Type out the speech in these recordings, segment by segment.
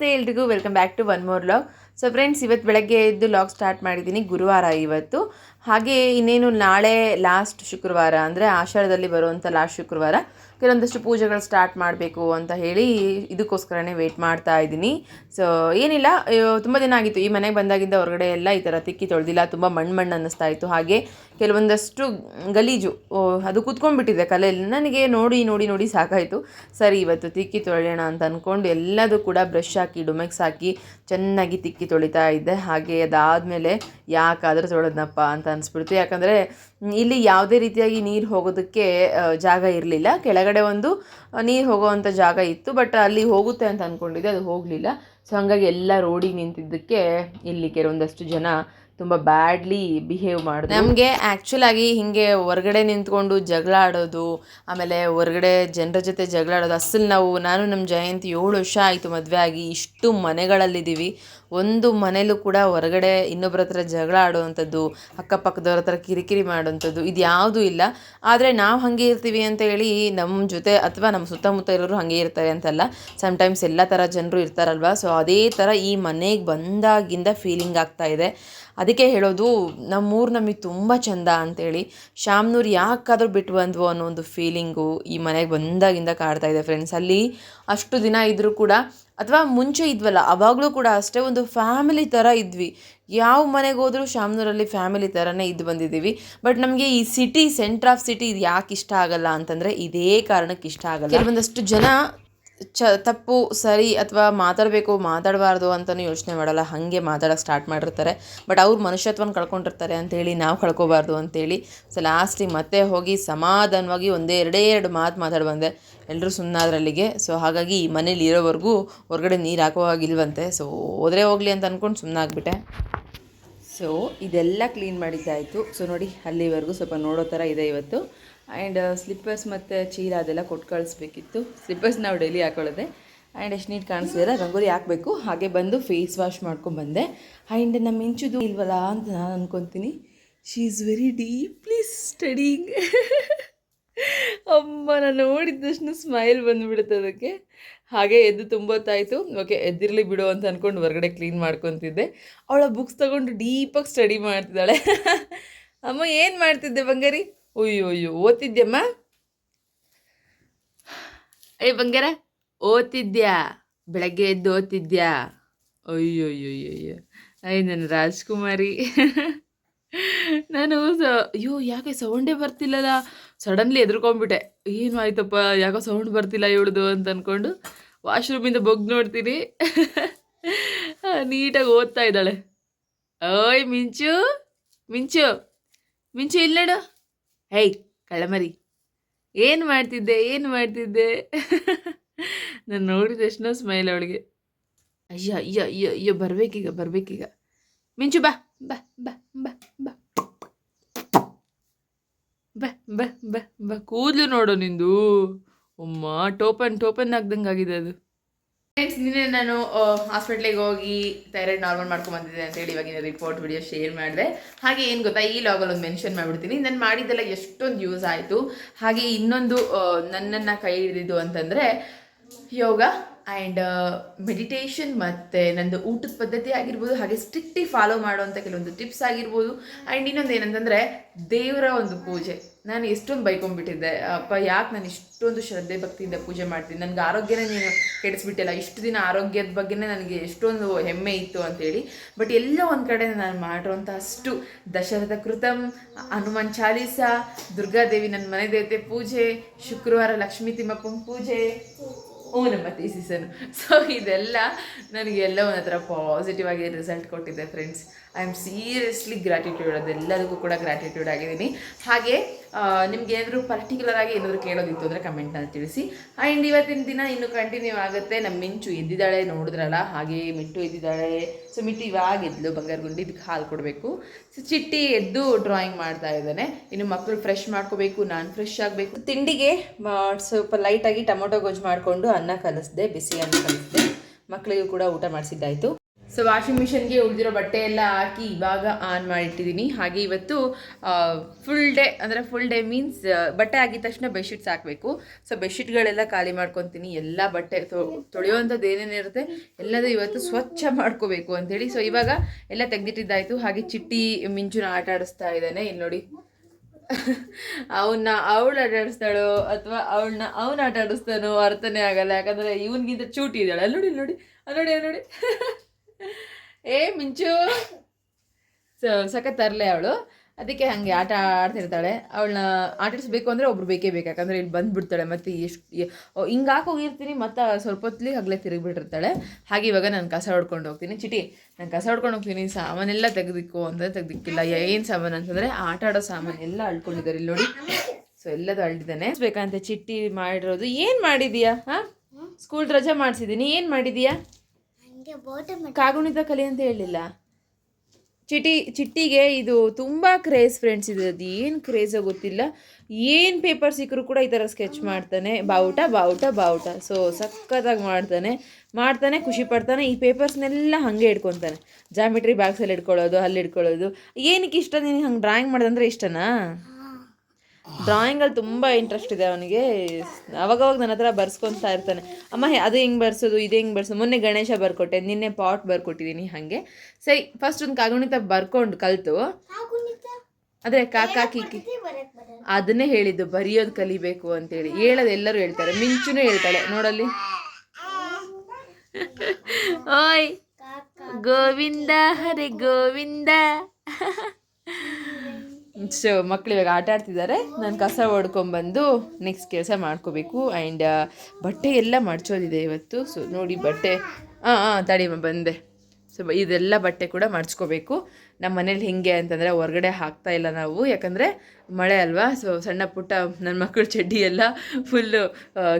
ನಮಸ್ತೆ ಎಲ್ರಿಗೂ, welcome back to one more vlog so friends ಇವತ್ತು ಬೆಳಗ್ಗೆ ಎದ್ದು ಲಾಗ್ ಸ್ಟಾರ್ಟ್ ಮಾಡಿದ್ದೀನಿ ಗುರುವಾರ ಇವತ್ತು. ಹಾಗೆ ಇನ್ನೇನು ನಾಳೆ ಲಾಸ್ಟ್ ಶುಕ್ರವಾರ, ಅಂದರೆ ಆಷಾಢದಲ್ಲಿ ಬರುವಂಥ ಲಾಸ್ಟ್ ಶುಕ್ರವಾರ. ಕೆಲವೊಂದಷ್ಟು ಪೂಜೆಗಳು ಸ್ಟಾರ್ಟ್ ಮಾಡಬೇಕು ಅಂತ ಹೇಳಿ ಇದಕ್ಕೋಸ್ಕರನೇ ವೆಯ್ಟ್ ಮಾಡ್ತಾ ಇದ್ದೀನಿ. ಸೊ ಏನಿಲ್ಲ ತುಂಬ ದಿನ ಆಗಿತ್ತು. ಈ ಮನೆಗೆ ಬಂದಾಗಿಂದ ಹೊರಗಡೆ ಎಲ್ಲ ಈ ಥರ ತಿಕ್ಕಿ ತೊಳೆದಿಲ್ಲ. ತುಂಬ ಮಣ್ಣು ಮಣ್ಣು ಅನ್ನಿಸ್ತಾ ಇತ್ತು. ಹಾಗೆ ಕೆಲವೊಂದಷ್ಟು ಗಲೀಜು ಅದು ಕೂತ್ಕೊಂಡ್ಬಿಟ್ಟಿದೆ ಕಲೆಯಲ್ಲಿ ನನಗೆ ನೋಡಿ ನೋಡಿ ನೋಡಿ ಸಾಕಾಯಿತು. ಸರಿ, ಇವತ್ತು ತಿಕ್ಕಿ ತೊಳೆಯೋಣ ಅಂತ ಅಂದ್ಕೊಂಡು ಎಲ್ಲದೂ ಕೂಡ ಬ್ರಷ್ ಹಾಕಿ, ಡುಮೆಕ್ಸ್ ಹಾಕಿ ಚೆನ್ನಾಗಿ ತಿಕ್ಕಿ ತೊಳಿತಾ ಇದ್ದೆ. ಹಾಗೆ ಅದಾದಮೇಲೆ ಯಾಕಾದರೂ ತೊಳೆದ್ನಪ್ಪ ಅಂತ ಅನಿಸ್ಬಿಡ್ತು. ಯಾಕಂದರೆ ಇಲ್ಲಿ ಯಾವುದೇ ರೀತಿಯಾಗಿ ನೀರು ಹೋಗೋದಕ್ಕೆ ಜಾಗ ಇರಲಿಲ್ಲ. ಕೆಳಗಡೆ ಒಂದು ನೀರು ಹೋಗೋವಂಥ ಜಾಗ ಇತ್ತು. ಬಟ್ ಅಲ್ಲಿ ಹೋಗುತ್ತೆ ಅಂತ ಅಂದ್ಕೊಂಡಿದ್ದೆ ಅದು ಹೋಗಲಿಲ್ಲ. ಸೊ ಹಾಗಾಗಿ ಎಲ್ಲ ರೋಡಿಗೆ ನಿಂತಿದ್ದಕ್ಕೆ ಇಲ್ಲಿ ಕೆಲವೊಂದಷ್ಟು ಜನ ತುಂಬ ಬ್ಯಾಡ್ಲಿ ಬಿಹೇವ್ ಮಾಡಿದ್ರು ನಮಗೆ ಆ್ಯಕ್ಚುಲ್ ಆಗಿ ಹೀಗೆ ಹೊರಗಡೆ ನಿಂತ್ಕೊಂಡು ಜಗಳ ಆಡೋದು, ಆಮೇಲೆ ಹೊರಗಡೆ ಜನರ ಜೊತೆ ಜಗಳ ಆಡೋದು ಅಸಲು ನಾವು, ನಾನು ನಮ್ಮ ಜಯಂತಿ ಏಳು ವರ್ಷ ಆಯಿತು ಮದುವೆ ಆಗಿ, ಇಷ್ಟು ಮನೆಗಳಲ್ಲಿದ್ದೀವಿ. ಒಂದು ಮನೇಲೂ ಕೂಡ ಹೊರಗಡೆ ಇನ್ನೊಬ್ಬರ ಹತ್ರ ಜಗಳ ಆಡುವಂಥದ್ದು, ಅಕ್ಕಪಕ್ಕದವ್ರ ಹತ್ರ ಕಿರಿಕಿರಿ ಮಾಡುವಂಥದ್ದು ಇದು ಯಾವುದೂ ಇಲ್ಲ. ಆದರೆ ನಾವು ಹಾಗೆ ಇರ್ತೀವಿ ಅಂತ ಹೇಳಿ ನಮ್ಮ ಜೊತೆ ಅಥವಾ ನಮ್ಮ ಸುತ್ತಮುತ್ತ ಇರೋರು ಹಾಗೆ ಇರ್ತಾರೆ ಅಂತಲ್ಲ. ಸಮ್ಟೈಮ್ಸ್ ಎಲ್ಲ ಥರ ಜನರು ಇರ್ತಾರಲ್ವ? ಸೊ ಅದೇ ಥರ ಈ ಮನೆಗೆ ಬಂದಾಗಿಂದ ಫೀಲಿಂಗ್ ಆಗ್ತಾ ಇದೆ. ಅದಕ್ಕೆ ಹೇಳೋದು, ನಮ್ಮೂರು ನಮಗೆ ತುಂಬ ಚಂದ ಅಂತೇಳಿ. ಶಾಮ್ನೂರು ಯಾಕಾದರೂ ಬಿಟ್ಟು ಬಂದ್ವು ಅನ್ನೋ ಒಂದು ಫೀಲಿಂಗು ಈ ಮನೆಗೆ ಬಂದಾಗಿಂದ ಕಾಡ್ತಾ ಇದೆ ಫ್ರೆಂಡ್ಸ್ ಅಲ್ಲಿ ಅಷ್ಟು ದಿನ ಇದ್ದರೂ ಕೂಡ, ಅಥವಾ ಮುಂಚೆ ಇದ್ವಲ್ಲ, ಅವಾಗಲೂ ಕೂಡ ಅಷ್ಟೇ ಒಂದು ಫ್ಯಾಮಿಲಿ ಥರ ಇದ್ವಿ. ಯಾವ ಮನೆಗೆ ಹೋದರೂ ಶಾಮ್ನೂರಲ್ಲಿ ಫ್ಯಾಮಿಲಿ ಥರನೇ ಇದ್ದು ಬಂದಿದ್ದೀವಿ. ಬಟ್ ನಮಗೆ ಈ ಸಿಟಿ ಸೆಂಟ್ರ್ ಆಫ್ ಸಿಟಿ ಇದು ಯಾಕೆ ಇಷ್ಟ ಆಗಲ್ಲ ಅಂತಂದರೆ ಇದೇ ಕಾರಣಕ್ಕೆ ಇಷ್ಟ ಆಗಲ್ಲ. ಕೆಲವೊಂದಷ್ಟು ಜನ ಚ, ತಪ್ಪು, ಸರಿ ಅಥವಾ ಮಾತಾಡಬೇಕು, ಮಾತಾಡಬಾರ್ದು ಅಂತಲೂ ಯೋಚನೆ ಮಾಡಲ್ಲ. ಹಾಗೆ ಮಾತಾಡೋಕ್ಕೆ ಸ್ಟಾರ್ಟ್ ಮಾಡಿರ್ತಾರೆ. ಬಟ್ ಅವ್ರು ಮನುಷ್ಯತ್ವನ ಕಳ್ಕೊಂಡಿರ್ತಾರೆ ಅಂತೇಳಿ ನಾವು ಕಳ್ಕೊಬಾರ್ದು ಅಂತೇಳಿ. ಸೊ ಲಾಸ್ಟಿಗೆ ಮತ್ತೆ ಹೋಗಿ ಸಮಾಧಾನವಾಗಿ ಒಂದೇ ಎರಡೇ ಎರಡು ಮಾತು ಮಾತಾಡಿ ಬಂದೆ. ಎಲ್ಲರೂ ಸುಮ್ಮನಾದ್ರಲ್ಲಿಗೆ ಸೊ ಹಾಗಾಗಿ ಈ ಮನೇಲಿ ಇರೋವರೆಗೂ ಹೊರಗಡೆ ನೀರು ಹಾಕೋ ಹಾಗಿಲ್ವಂತೆ ಸೊ ಹೋದರೆ ಹೋಗಲಿ ಅಂತ ಅಂದ್ಕೊಂಡು ಸುಮ್ಮನಾಗ್ಬಿಟ್ಟೆ ಸೊ ಇದೆಲ್ಲ ಕ್ಲೀನ್ ಮಾಡಿದ್ದಾಯಿತು. ಸೊ ನೋಡಿ, ಅಲ್ಲಿವರೆಗೂ ಸ್ವಲ್ಪ ನೋಡೋ ಥರ ಇದೆ ಇವತ್ತು. ಆ್ಯಂಡ್ ಸ್ಲಿಪ್ಪರ್ಸ್ ಮತ್ತು ಚೀಲ ಅದೆಲ್ಲ ಕೊಟ್ಟು ಕಳಿಸ್ಬೇಕಿತ್ತು. ಸ್ಲಿಪ್ಪರ್ಸ್ ನಾವು ಡೈಲಿ ಹಾಕೊಳ್ಳೋದೆ. ಆ್ಯಂಡ್ ಎಷ್ಟು ನೀಟ್ ಕಾಣಿಸಿದ್ರೆ ರಂಗೋಲಿ ಹಾಕಬೇಕು. ಹಾಗೆ ಬಂದು ಫೇಸ್ ವಾಶ್ ಮಾಡ್ಕೊಂಡ್ಬಂದೆ ಆ್ಯಂಡ್ ನಮ್ಮ ಇಂಚುದು ಇಲ್ವಲ್ಲ ಅಂತ ನಾನು ಅಂದ್ಕೊತೀನಿ she is very deeply studying ಅಮ್ಮ, ನಾನು ನೋಡಿದ ತಕ್ಷಣ ಸ್ಮೈಲ್ ಬಂದುಬಿಡುತ್ತೆ ಅದಕ್ಕೆ. ಹಾಗೆ ಎದ್ದು ತುಂಬತ್ತಾಯಿತು. ಓಕೆ ಎದ್ದಿರಲಿ ಬಿಡು ಅಂತ ಅಂದ್ಕೊಂಡು ಹೊರಗಡೆ ಕ್ಲೀನ್ ಮಾಡ್ಕೊತಿದ್ದೆ. ಅವಳ ಬುಕ್ಸ್ ತಗೊಂಡು ಡೀಪಾಗಿ ಸ್ಟಡಿ ಮಾಡ್ತಿದ್ದಾಳೆ. ಅಮ್ಮ, ಏನು ಮಾಡ್ತಿದ್ದೆ ಬಂಗಾರಿ? ಅಯ್ಯೋ ಅಯ್ಯೋ ಓದ್ತಿದ್ಯಮ್ಮ ಏ ಬಂಗಾರ, ಓದ್ತಿದ್ಯಾ? ಬೆಳಗ್ಗೆ ಎದ್ದು ಓದ್ತಿದ್ಯಾ? ಅಯ್ಯೋ ಅಯ್ಯೋ ಅಯ್ಯೋ ಅಯ್ಯೋ. ನನ್ನ ರಾಜ್ಕುಮಾರಿ. ನಾನು ಅಯ್ಯೋ, ಯಾಕೆ ಸೌಂಡೇ ಬರ್ತಿಲ್ಲಲ್ಲ? ಸಡನ್ಲಿ ಎದ್ರುಕೊಂಡ್ಬಿಟ್ಟೆ. ಏನು ಆಯ್ತಪ್ಪ, ಯಾಕೋ ಸೌಂಡ್ ಬರ್ತಿಲ್ಲ ಇವಳ್ದು ಅಂತ ಅಂದ್ಕೊಂಡು ವಾಶ್ರೂಮಿಂದ ಬೊಗ್ ನೋಡ್ತೀನಿ. ನೀಟಾಗಿ ಓದ್ತಾ ಇದ್ದಾಳೆ. ಓಯ್, ಮಿಂಚು ಮಿಂಚು ಮಿಂಚು ಇಲ್ಲ ನೋಡು. ಹೇಯ್ ಕಳಮರಿ ಏನು ಮಾಡ್ತಿದ್ದೆ ಏನು ಮಾಡ್ತಿದ್ದೆ? ನಾನು ನೋಡಿದ ತಕ್ಷಣ ಸ್ಮೈಲ್ ಅವಳಿಗೆ. ಅಯ್ಯ ಅಯ್ಯ ಅಯ್ಯ, ಅಯ್ಯೋ, ಬರಬೇಕೀಗ ಬರಬೇಕೀಗ. ಮಿಂಚು ಬಾ. ಬಾ ಬಾ ಬಾ ಬಾ ಬಾ ಬಾ ಬಾ ಬ ಕೂದಲು ನೋಡು ನಿಂದು. ಅಮ್ಮ ಟೋಪನ್ ಟೋಪನ್ ಆಗ್ದಂಗೆ ಆಗಿದೆ ಅದು. ಫ್ರೆಂಡ್ಸ್ ನಿನ್ನೆ ನಾನು ಹಾಸ್ಪಿಟ್ಲಿಗೆ ಹೋಗಿ ಥೈರಾಯ್ಡ್ ನಾರ್ಮಲ್ ಮಾಡ್ಕೊಂಡ್ ಬಂದಿದ್ದೆ ಅಂತೇಳಿ ಇವಾಗಿನ ರಿಪೋರ್ಟ್ ವಿಡಿಯೋ ಶೇರ್ ಮಾಡಿದೆ. ಹಾಗೆ ಏನು ಗೊತ್ತಾ, ಈ ಲಾಗಲ್ಲಿ ಒಂದು ಮೆನ್ಷನ್ ಮಾಡಿಬಿಡ್ತೀನಿ. ನಾನು ಮಾಡಿದ್ದೆಲ್ಲ ಎಷ್ಟೊಂದು ಯೂಸ್ ಆಯಿತು. ಹಾಗೆ ಇನ್ನೊಂದು ನನ್ನನ್ನು ಕೈ ಹಿಡಿದಿದ್ದು ಅಂತಂದರೆ ಯೋಗ. ಆ್ಯಂಡ್ ಮೆಡಿಟೇಷನ್ ಮತ್ತು ನಂದು ಊಟದ ಪದ್ಧತಿ ಆಗಿರ್ಬೋದು, ಹಾಗೆ ಸ್ಟ್ರಿಕ್ಟಿ ಫಾಲೋ ಮಾಡುವಂಥ ಕೆಲವೊಂದು ಟಿಪ್ಸ್ ಆಗಿರ್ಬೋದು. ಆ್ಯಂಡ್ ಇನ್ನೊಂದು ಏನಂತಂದರೆ, ದೇವರ ಒಂದು ಪೂಜೆ. ನಾನು ಎಷ್ಟೊಂದು ಬೈಕೊಂಡ್ಬಿಟ್ಟಿದ್ದೆ. ಅಪ್ಪ, ಯಾಕೆ ನಾನು ಇಷ್ಟೊಂದು ಶ್ರದ್ಧೆ ಭಕ್ತಿಯಿಂದ ಪೂಜೆ ಮಾಡ್ತೀನಿ? ನನಗೆ ಆರೋಗ್ಯನೇ ನೀನು ಕೆಡಿಸ್ಬಿಟ್ಟಿಲ್ಲ. ಇಷ್ಟು ದಿನ ಆರೋಗ್ಯದ ಬಗ್ಗೆನೇ ನನಗೆ ಎಷ್ಟೊಂದು ಹೆಮ್ಮೆ ಇತ್ತು ಅಂತೇಳಿ. ಬಟ್ ಎಲ್ಲ ಒಂದು ಕಡೆ ನಾನು ಮಾಡಿರೋಂಥ ಅಷ್ಟು ದಶರಥ ಕೃತಂ, ಹನುಮಾನ್ ಚಾಲೀಸ, ದುರ್ಗಾದೇವಿ ನನ್ನ ಮನೆ ದೇವತೆ ಪೂಜೆ, ಶುಕ್ರವಾರ ಲಕ್ಷ್ಮೀ ತಿಮ್ಮಪ್ಪನ ಪೂಜೆ. ಓ ನಮ್ಮ ಸೀಸನ್ ಸೊ ಇದೆಲ್ಲ ನನಗೆ ಎಲ್ಲ ಒಂದು ಹತ್ರ ಪಾಸಿಟಿವ್ ಆಗಿ ರಿಸಲ್ಟ್ ಕೊಟ್ಟಿದೆ friends I am seriously gratitude ಅದೆಲ್ಲದಕ್ಕೂ ಕೂಡ ಗ್ರಾಟಿಟ್ಯೂಡ್ ಆಗಿದ್ದೀನಿ. ಹಾಗೆ ನಿಮ್ಗೆ ಏನಾದರೂ ಪರ್ಟಿಕ್ಯುಲರ್ ಆಗಿ ಏನಾದರೂ ಕೇಳೋದಿತ್ತು ಅಂದರೆ ಕಮೆಂಟ್ನಲ್ಲಿ ತಿಳಿಸಿ. ಆ್ಯಂಡ್ ಇವತ್ತಿನ ದಿನ ಇನ್ನು ಕಂಟಿನ್ಯೂ ಆಗುತ್ತೆ. ನಮ್ಮ ಮಿಂಚು ಎದ್ದಿದ್ದಾಳೆ, ನೋಡಿದ್ರಲ್ಲ? ಹಾಗೆ ಮಿಟ್ಟು ಎದ್ದಿದ್ದಾಳೆ. ಸೊ ಮಿಟ್ಟು ಇವಾಗ ಎದ್ಲು, ಬಂಗಾರ ಗುಂಡಿ, ಇದಕ್ಕೆ ಹಾಲು ಕೊಡಬೇಕು. ಸೊ ಚಿಟ್ಟಿ ಎದ್ದು ಡ್ರಾಯಿಂಗ್ ಮಾಡ್ತಾ ಇದ್ದಾನೆ. ಇನ್ನು ಮಕ್ಕಳು ಫ್ರೆಶ್ ಮಾಡ್ಕೋಬೇಕು, ನಾನು ಫ್ರೆಶ್ ಆಗಬೇಕು. ತಿಂಡಿಗೆ ಸ್ವಲ್ಪ ಲೈಟಾಗಿ ಟೊಮೊಟೊ ಗೊಜ್ಜು ಮಾಡಿಕೊಂಡು ಅನ್ನ ಕಲಿಸ್ದೆ, ಬಿಸಿ ಅನ್ನ ಕಲಿಸ್ದೆ. ಮಕ್ಕಳಿಗೂ ಕೂಡ ಊಟ ಮಾಡಿಸಿದ್ದಾಯಿತು. ಸೊ ವಾಷಿಂಗ್ ಮಿಷನ್ಗೆ ಉಳಿದಿರೋ ಬಟ್ಟೆ ಎಲ್ಲ ಹಾಕಿ ಇವಾಗ ಆನ್ ಮಾಡಿಟ್ಟಿದ್ದೀನಿ ಹಾಗೆ ಇವತ್ತು ಫುಲ್ ಡೇ ಅಂದರೆ ಫುಲ್ ಡೇ ಮೀನ್ಸ್ ಬಟ್ಟೆ ಆಗಿದ ತಕ್ಷಣ ಬೆಡ್ಶೀಟ್ಸ್ ಹಾಕಬೇಕು. ಸೊ ಬೆಡ್ಶೀಟ್ಗಳೆಲ್ಲ ಖಾಲಿ ಮಾಡ್ಕೊತೀನಿ. ಎಲ್ಲ ಬಟ್ಟೆ ತೊಳೆಯುವಂಥದ್ದು ಏನೇನಿರುತ್ತೆ ಎಲ್ಲದ ಇವತ್ತು ಸ್ವಚ್ಛ ಮಾಡ್ಕೋಬೇಕು ಅಂಥೇಳಿ ಸೊ ಇವಾಗ ಎಲ್ಲ ತೆಗೆದಿಟ್ಟಿದ್ದಾಯಿತು. ಹಾಗೆ ಚಿಟ್ಟಿ ಮಿಂಚುನ ಆಟ ಆಡಿಸ್ತಾ ಇದ್ದಾನೆ. ಇಲ್ಲಿ ನೋಡಿ. ಅವನ್ನ, ಅವಳು ಆಟ ಆಡಿಸ್ತಾಳೋ ಅಥವಾ ಅವಳನ್ನ ಅವನ ಆಟ ಆಡಿಸ್ತಾನೋ ಅರ್ಥನೇ ಆಗಲ್ಲ. ಯಾಕಂದ್ರೆ ಇವನ್ಗಿಂತ ಚೂಟಿ ಇದ್ದಾಳೆ. ಅಲ್ಲಿ ನೋಡಿ ನೋಡಿ, ಅಲ್ಲಿ ನೋಡಿ ನೋಡಿ. ಏ ಮಿಂಚು. ಸ ಸಖತ್ ತರಲೆ ಅವಳು. ಅದಕ್ಕೆ ಹಾಗೆ ಆಟ ಆಡ್ತಿರ್ತಾಳೆ. ಅವಳನ್ನ ಆಟಾಡಿಸ್ಬೇಕು ಅಂದರೆ ಒಬ್ರು ಬೇಕೇ ಬೇಕು. ಯಾಕಂದರೆ ಇಲ್ಲಿ ಬಂದ್ಬಿಡ್ತಾಳೆ ಮತ್ತೆ ಎಷ್ಟು ಹಿಂಗೆ ಹೋಗಿರ್ತೀನಿ ಮತ್ತು ಸ್ವಲ್ಪ ಹೊತ್ತಲಿ ಹಗಲೇ ತಿರುಗಿಬಿಟ್ಟಿರ್ತಾಳೆ. ಹಾಗೆ ಇವಾಗ ನಾನು ಕಸ ಹೊಡ್ಕೊಂಡು ಹೋಗ್ತೀನಿ. ಚಿಟಿ ನಾನು ಕಸ ಹೊಡ್ಕೊಂಡು ಹೋಗ್ತೀನಿ. ಸಾಮಾನೆಲ್ಲ ತೆಗೆದಿಕ್ಕೋ ಅಂದರೆ ತೆಗ್ದಿಕ್ಕಿಲ್ಲ. ಏನು ಸಾಮಾನು ಅಂತಂದರೆ ಆಟ ಆಡೋ ಸಾಮಾನು ಎಲ್ಲ ಅಳ್ಕೊಂಡಿದ್ದಾರೆ ಇಲ್ಲಿ ನೋಡಿ. ಸೊ ಎಲ್ಲದು ಅಳ್ದಿದ್ದಾನೆ. ಬೇಕಂತ ಚಿಟ್ಟಿ ಮಾಡಿರೋದು. ಏನು ಮಾಡಿದೀಯಾ? ಹಾಂ? ಸ್ಕೂಲ್ ರಜೆ ಮಾಡಿಸಿದ್ದೀನಿ ಏನು ಮಾಡಿದೀಯಾ? ಕಾಗುಣಿತ ಕಲಿ ಅಂತ ಹೇಳಿಲ್ಲ. ಚಿಟಿ ಚಿಟ್ಟಿಗೆ ಇದು ತುಂಬ ಕ್ರೇಜ್ ಫ್ರೆಂಡ್ಸ್ ಇದೆ ಅದು ಏನು ಕ್ರೇಜೋ ಗೊತ್ತಿಲ್ಲ. ಏನು ಪೇಪರ್ ಸಿಕ್ಕರೂ ಕೂಡ ಈ ಥರ ಸ್ಕೆಚ್ ಮಾಡ್ತಾನೆ. ಬಾವುಟ ಬಾವುಟ ಬಾವುಟ. ಸೊ ಸಖತ್ತಾಗಿ ಮಾಡ್ತಾನೆ. ಮಾಡ್ತಾನೆ ಖುಷಿ ಪಡ್ತಾನೆ. ಈ ಪೇಪರ್ಸ್ನೆಲ್ಲ ಹಾಗೆ ಇಟ್ಕೊತಾನೆ. ಜಾಮಿಟ್ರಿ ಬಾಕ್ಸಲ್ಲಿ ಇಟ್ಕೊಳ್ಳೋದು ಅಲ್ಲಿ ಇಟ್ಕೊಳ್ಳೋದು. ಏನಕ್ಕೆ ಇಷ್ಟ ನಿನಗೆ ಹಂಗೆ ಡ್ರಾಯಿಂಗ್ ಮಾಡೋದಂದ್ರೆ ಇಷ್ಟನಾ? ಡ್ರಾಯಿಂಗಲ್ಲಿ ತುಂಬ ಇಂಟ್ರೆಸ್ಟ್ ಇದೆ ಅವನಿಗೆ. ಅವಾಗವಾಗ ನನ್ನ ಹತ್ರ ಬರ್ಸ್ಕೊತಾ ಇರ್ತಾನೆ. ಅಮ್ಮ ಅದು ಹೆಂಗೆ ಬರ್ಸೋದು ಇದು ಹೆಂಗೆ ಬರ್ಸೋದು? ಮೊನ್ನೆ ಗಣೇಶ ಬರ್ಕೊಟ್ಟೆ ನಿನ್ನೆ ಪಾಟ್ ಬರ್ಕೊಟ್ಟಿದ್ದೀನಿ ಹಾಗೆ. ಸರಿ ಫಸ್ಟ್ ಒಂದು ಕಾಗುಣಿತ ಬರ್ಕೊಂಡು ಕಲ್ತು. ಅದೇ ಕಾಕಾ ಕಿಕ್ಕಿ ಅದನ್ನೇ ಹೇಳಿದ್ದು ಬರೆಯೋದು ಕಲಿಬೇಕು ಅಂತೇಳಿ. ಹೇಳೋದು ಎಲ್ಲರೂ ಹೇಳ್ತಾರೆ. ಮಿಂಚುನು ಹೇಳ್ತಾಳೆ. ನೋಡಲ್ಲಿ. ಓಯ್ ಗೋವಿಂದ ಹರೇ ಗೋವಿಂದ. ಸೊ ಮಕ್ಕಳು ಇವಾಗ ಆಟ ಆಡ್ತಿದ್ದಾರೆ. ನಾನು ಕಸ ಹೊಡ್ಕೊಂಬಂದು ನೆಕ್ಸ್ಟ್ ಕೆಲಸ ಮಾಡ್ಕೋಬೇಕು. ಆ್ಯಂಡ್ ಬಟ್ಟೆ ಎಲ್ಲ ಮಡ್ಚೋದಿದೆ ಇವತ್ತು. ಸೊ ನೋಡಿ ಬಟ್ಟೆ. ಹಾಂ ಹಾಂ ತಡಿಮ ಬಂದೆ. ಸೊ ಇದೆಲ್ಲ ಬಟ್ಟೆ ಕೂಡ ಮಡ್ಚ್ಕೋಬೇಕು. ನಮ್ಮ ಮನೇಲಿ ಹೇಗೆ ಅಂತಂದರೆ ಹೊರಗಡೆ ಹಾಕ್ತಾ ಇಲ್ಲ ನಾವು. ಯಾಕಂದರೆ ಮಳೆ ಅಲ್ವಾ? ಸೊ ಸಣ್ಣ ಪುಟ್ಟ ನನ್ನ ಮಕ್ಕಳು ಚಡ್ಡಿ ಎಲ್ಲ ಫುಲ್ಲು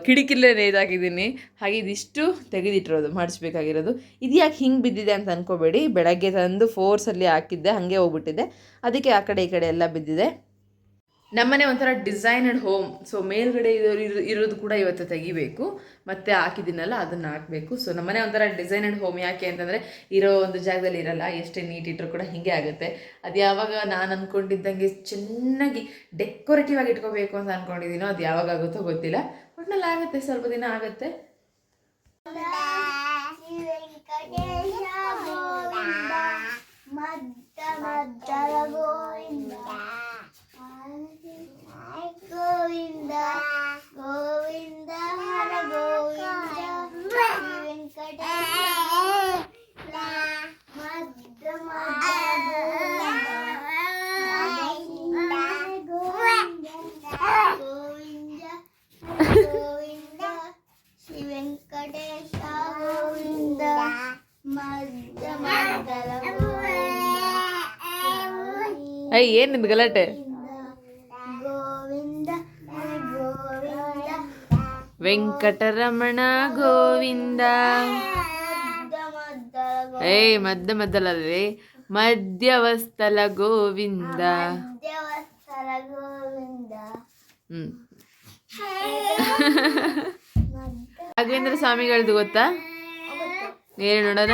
ಕಿಡಿಕಿಲ್ಲೇ ನೇಯ್ದಾಕಿದ್ದೀನಿ ಹಾಗೆ ಇದಿಷ್ಟು ತೆಗೆದಿಟ್ಟಿರೋದು, ಮಾಡಿಸ್ಬೇಕಾಗಿರೋದು. ಇದು ಯಾಕೆ ಹಿಂಗೆ ಬಿದ್ದಿದೆ ಅಂತ ಅನ್ಕೋಬೇಡಿ. ಬೆಳಗ್ಗೆ ತಂದು ಫೋರ್ಸಲ್ಲಿ ಹಾಕಿದ್ದೆ, ಹಾಗೆ ಹೋಗ್ಬಿಟ್ಟಿದೆ. ಅದಕ್ಕೆ ಆ ಕಡೆ ಈ ಕಡೆ ಎಲ್ಲ ಬಿದ್ದಿದೆ. ನಮ್ಮನೆ ಒಂಥರ ಡಿಸೈನಡ್ ಹೋಮ್ ಸೊ ಮೇಲ್ಗಡೆ ಇರೋ ಇರೋ- ಇರೋದು ಕೂಡ ಇವತ್ತು ತೆಗಿಬೇಕು ಮತ್ತೆ ಹಾಕಿದ್ದೀನಲ್ಲ ಅದನ್ನು ಹಾಕಬೇಕು ಸೊ ನಮ್ಮನೆ ಒಂಥರ ಡಿಸೈನಡ್ ಹೋಮ್ ಯಾಕೆ ಅಂತಂದರೆ ಇರೋ ಒಂದು ಜಾಗದಲ್ಲಿ ಇರಲ್ಲ ಎಷ್ಟೇ ನೀಟ್ ಇಟ್ಟರು ಕೂಡ ಹೀಗೆ ಆಗುತ್ತೆ ಅದು ಯಾವಾಗ ನಾನು ಅಂದ್ಕೊಂಡಿದ್ದಂಗೆ ಚೆನ್ನಾಗಿ ಡೆಕೋರೇಟಿವ್ ಆಗಿ ಇಟ್ಕೋಬೇಕು ಅಂತ ಅಂದ್ಕೊಂಡಿದ್ದೀನೋ ಅದು ಯಾವಾಗ ಆಗುತ್ತೋ ಗೊತ್ತಿಲ್ಲ ಒಟ್ನಲ್ಲಿ ಆಗುತ್ತೆ ಸ್ವಲ್ಪ ದಿನ ಆಗುತ್ತೆ ಮದ್ದ ಮದ್ದಲ ಗೋವಿಂದ ಗೋವಿಂದ ಗೋವಿಂದ ಹರ ಗೋವಿಂದ ಶ್ರೀ ವೆಂಕಟೇಶ ಮದ್ದ ಮದ್ದಲ ಗೋವಿಂದ ಗೋವಿಂದ ಗೋವಿಂದ ಶ್ರೀ ವೆಂಕಟೇಶ ಗೋವಿಂದ ಮಧ್ಯ ಮಂಗಲ ಐ ಏನು ನಿಮ್ದು ಗಲಾಟೆ ಗೋವಿಂದ ಗೋವಿಂದ ವೆಂಕಟರಮಣ ಗೋವಿಂದ. ಏ ಮದ್ದ ಏಯ್ ಮಧ್ಯ ಮದ್ದಲಲ್ಲಿ ಮಧ್ಯವಸ್ಥಲ ಗೋವಿಂದ. ಹ್ಮ್. ರಾಘವೇಂದ್ರ ಸ್ವಾಮಿಗಳದ್ದು ಗೊತ್ತಾ? ಏನು ನೋಡೋಣ?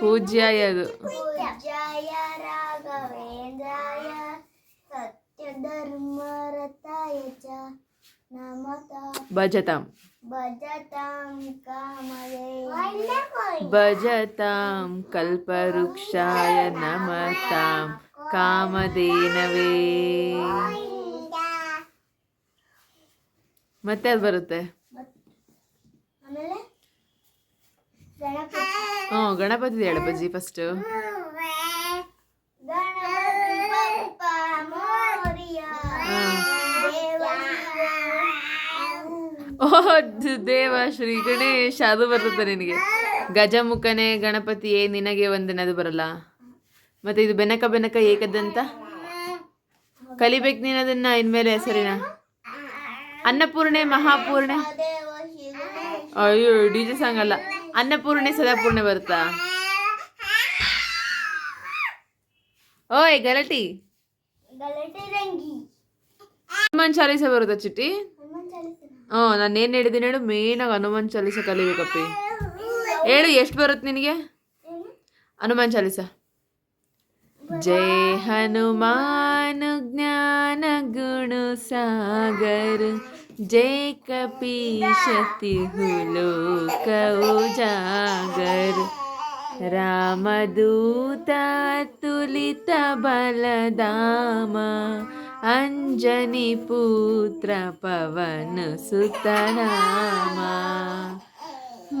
ರಾಘವೇಂದ್ರ ನಮತಾ ಭಜತಾಂ ಕಲ್ಪವೃಕ್ಷಾಯ ನಮತಾಂ ಕಾಮಧೇನವೇ. ಮತ್ತೆ ಅದು ಬರುತ್ತೆ? ಹ್ಞೂ ಗಣಪತಿ ಹೇಳು ಬಜ್ಜಿ ಫಸ್ಟು ಗಣಪತಿ ಬಪ್ಪ ಮೋರಿಯ ಓ ದೇವ ಶ್ರೀ ಗಣೇಶ ಅದು ಬರುತ್ತೆ ನಿನಗೆ? ಗಜಮುಖನೇ ಗಣಪತಿಯೇ ನಿನಗೆ ಒಂದಿನ ಅದು ಬರಲ್ಲ. ಮತ್ತೆ ಇದು ಬೆನಕ ಬೆನಕ ಏಕದಂತ? ಕಲಿಬೇಕು ನೀನು ಅದನ್ನ ಇನ್ಮೇಲೆ ಸರಿನ ಅನ್ನಪೂರ್ಣೆ ಮಹಾಪೂರ್ಣೆ? ಅಯ್ಯೋ ಡಿ ಜೆ ಸಾಂಗ್ ಅಲ್ಲ. ಅನ್ನಪೂರ್ಣೆ ಸದಾಪೂರ್ಣೆ ಬರುತ್ತಾ? ಓಯ್ ಗಲಾಟಿ. ಹನುಮಾನ್ ಚಾಲೀಸ ಬರುತ್ತಾ ಚಿಟ್ಟಿ? ಹ್ಞೂ ನಾನು ಏನು ಹೇಳಿದ್ದೀನಿ ಹೇಳು? ಮೇನಾಗಿ ಹನುಮಾನ್ ಚಾಲೀಸ ಕಲಿಬೇಕಪ್ಪಿ ಹೇಳು, ಎಷ್ಟು ಬರುತ್ತೆ ನಿನಗೆ? ಹನುಮಾನ್ ಚಾಲೀಸ. ಜಯ ಹನುಮಾನ್ ಜ್ಞಾನ ಗುಣ ಸಾಗರ. ಜಯ ಕಪೀಶತಿ ಹುಲು ಉಜಾಗರ ರಾಮದೂತ ತುಲಿತ ಬಲದಾಮ अञ्जनीपुत्रपवनसुतनामा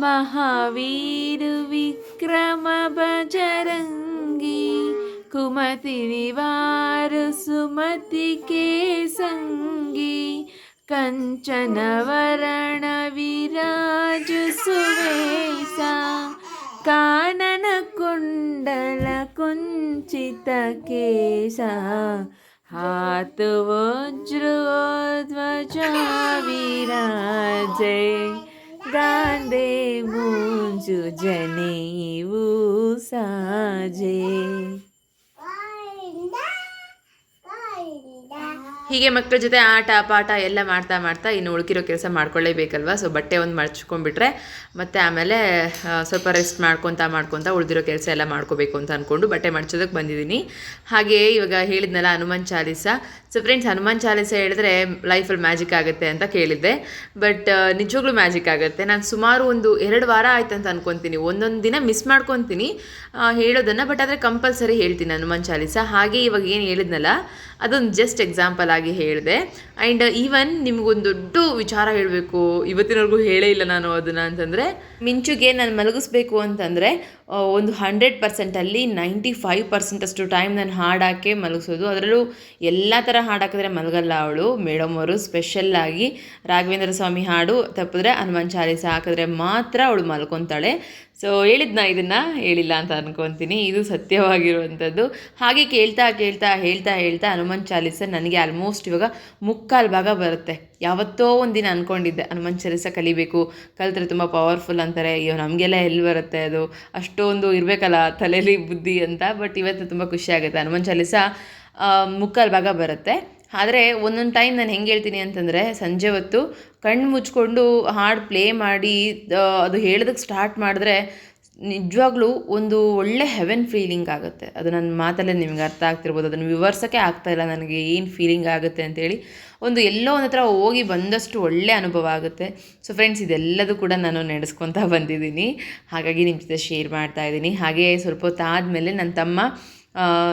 महावीरुविक्रमभचरङ्गी कुमतिनिवारसुमतिकेसङ्गी कञ्चनवरणविराजुसुवेश काननकुण्डलकुञ्चितकेशा હાથ વજ્ર ધ્વજા વિરાજે ગાંધે મુંજુ જનેવું સાજે. ಹೀಗೆ ಮಕ್ಕಳ ಜೊತೆ ಆಟ, ಪಾಠ ಎಲ್ಲ ಮಾಡ್ತಾ ಮಾಡ್ತಾ ಇನ್ನು ಉಳ್ಕಿರೋ ಕೆಲಸ ಮಾಡ್ಕೊಳ್ಳೇಬೇಕಲ್ವಾ? ಸೊ ಬಟ್ಟೆ ಒಂದು ಮರ್ಚ್ಕೊಂಡ್ಬಿಟ್ರೆ ಮತ್ತು ಆಮೇಲೆ ಸ್ವಲ್ಪ ರೆಸ್ಟ್ ಮಾಡ್ಕೊತಾ ಮಾಡ್ಕೊತಾ ಉಳಿದಿರೋ ಕೆಲಸ ಎಲ್ಲ ಮಾಡ್ಕೋಬೇಕು ಅಂತ ಅಂದ್ಕೊಂಡು ಬಟ್ಟೆ ಮಡ್ಚೋದಕ್ಕೆ ಬಂದಿದ್ದೀನಿ. ಹಾಗೆಯೇ ಇವಾಗ ಹೇಳಿದ್ನಲ್ಲ ಹನುಮಾನ್ ಚಾಲೀಸ ಸೊ ಫ್ರೆಂಡ್ಸ್ ಹನುಮಾನ್ ಚಾಲೀಸ ಹೇಳಿದ್ರೆ ಲೈಫಲ್ಲಿ ಮ್ಯಾಜಿಕ್ ಆಗುತ್ತೆ ಅಂತ ಕೇಳಿದ್ದೆ. ಬಟ್ ನಿಜವಾಗ್ಲೂ ಮ್ಯಾಜಿಕ್ ಆಗುತ್ತೆ. ನಾನು ಸುಮಾರು ಒಂದು ಎರಡು ವಾರ ಆಯ್ತು ಅಂತ ಅನ್ಕೊತೀನಿ. ಒಂದೊಂದು ದಿನ ಮಿಸ್ ಮಾಡ್ಕೊತೀನಿ ಹೇಳೋದನ್ನು. ಬಟ್ ಆದರೆ ಕಂಪಲ್ಸರಿ ಹೇಳ್ತೀನಿ ಹನುಮಾನ್ ಚಾಲೀಸ ಹಾಗೆ ಇವಾಗ ಏನು ಹೇಳಿದ್ನಲ್ಲ, ಅದೊಂದು ಜಸ್ಟ್ ಎಕ್ಸಾಂಪಲ್ ಆಗಿ ಹೇಳಿದೆ. ಆ್ಯಂಡ್ ಈವನ್ ನಿಮ್ಗೊಂದು ದೊಡ್ಡ ವಿಚಾರ ಹೇಳಬೇಕು. ಇವತ್ತಿನವರೆಗೂ ಹೇಳೇ ಇಲ್ಲ ನಾನು ಅದನ್ನು ಅಂತಂದರೆ, ಮಿಂಚುಗೆ ನಾನು ಮಲಗಿಸ್ಬೇಕು ಅಂತಂದರೆ ಒಂದು ಹಂಡ್ರೆಡ್ ಪರ್ಸೆಂಟಲ್ಲಿ ನೈಂಟಿ ಫೈವ್ ಪರ್ಸೆಂಟ್ ಅಷ್ಟು ಟೈಮ್ ನಾನು ಹಾಡಾಕೆ ಮಲಗಿಸೋದು. ಅದರಲ್ಲೂ ಎಲ್ಲ ಥರ ಹಾಡು ಹಾಕಿದ್ರೆ ಮಲಗಲ್ಲ ಅವಳು. ಮೇಡಮ್ ಅವರು ಸ್ಪೆಷಲ್ಲಾಗಿ ರಾಘವೇಂದ್ರ ಸ್ವಾಮಿ ಹಾಡು ತಪ್ಪಿದ್ರೆ ಹನುಮಾನ್ ಚಾಲೀಸ ಹಾಕಿದ್ರೆ ಮಾತ್ರ ಅವಳು ಮಲ್ಕೊತಾಳೆ. ಸೊ ಹೇಳಿದ್ನ ಇದನ್ನು, ಹೇಳಿಲ್ಲ ಅಂತ ಅನ್ಕೊತೀನಿ. ಇದು ಸತ್ಯವಾಗಿರುವಂಥದ್ದು. ಹಾಗೆ ಕೇಳ್ತಾ ಕೇಳ್ತಾ ಹೇಳ್ತಾ ಹೇಳ್ತಾ ಹನುಮಾನ್ ಚಾಲೀಸ ನನಗೆ ಆಲ್ಮೋಸ್ಟ್ ಇವಾಗ ಮುಕ್ಕಾಲು ಭಾಗ ಬರುತ್ತೆ. ಯಾವತ್ತೋ ಒಂದು ದಿನ ಅಂದ್ಕೊಂಡಿದ್ದೆ ಹನುಮಾನ್ ಚಾಲೀಸ ಕಲಿಬೇಕು. ಕಲಿತ್ರೆ ತುಂಬ ಪವರ್ಫುಲ್ ಅಂತಾರೆ. ಅಯ್ಯೋ, ನಮಗೆಲ್ಲ ಎಲ್ಲಿ ಬರುತ್ತೆ ಅದು? ಅಷ್ಟೊಂದು ಇರಬೇಕಲ್ಲ ತಲೆಯಲ್ಲಿ ಬುದ್ಧಿ ಅಂತ. ಬಟ್ ಇವತ್ತು ತುಂಬ ಖುಷಿ ಆಗುತ್ತೆ. ಹನುಮಾನ್ ಚಾಲೀಸ ಮುಕ್ಕಾಲು ಭಾಗ ಬರುತ್ತೆ. ಆದರೆ ಒಂದೊಂದು ಟೈಮ್ ನಾನು ಹೆಂಗೆ ಹೇಳ್ತೀನಿ ಅಂತಂದರೆ ಸಂಜೆ ಹೊತ್ತು ಕಣ್ಣು ಮುಚ್ಕೊಂಡು ಹಾಡು ಪ್ಲೇ ಮಾಡಿ ಅದು ಹೇಳೋದಕ್ಕೆ ಸ್ಟಾರ್ಟ್ ಮಾಡಿದ್ರೆ ನಿಜವಾಗ್ಲೂ ಒಂದು ಒಳ್ಳೆ ಹೆವೆನ್ ಫೀಲಿಂಗ್ ಆಗುತ್ತೆ. ಅದು ನನ್ನ ಮಾತಲ್ಲೇ ನಿಮ್ಗೆ ಅರ್ಥ ಆಗ್ತಿರ್ಬೋದು. ಅದನ್ನು ವಿವರ್ಸೋಕ್ಕೆ ಇಲ್ಲ ನನಗೆ ಏನು ಫೀಲಿಂಗ್ ಆಗುತ್ತೆ ಅಂತೇಳಿ. ಒಂದು ಎಲ್ಲೋ ಒಂದು ಹತ್ರ ಹೋಗಿ ಬಂದಷ್ಟು ಒಳ್ಳೆ ಅನುಭವ ಆಗುತ್ತೆ. ಸೊ ಫ್ರೆಂಡ್ಸ್ ಇದೆಲ್ಲದೂ ಕೂಡ ನಾನು ನಡೆಸ್ಕೊತಾ ಬಂದಿದ್ದೀನಿ. ಹಾಗಾಗಿ ನಿಮ್ಮ ಜೊತೆ ಶೇರ್ ಮಾಡ್ತಾ ಇದ್ದೀನಿ. ಹಾಗೆ ಸ್ವಲ್ಪ ಹೊತ್ತು ಆದಮೇಲೆ ನನ್ನ ತಮ್ಮ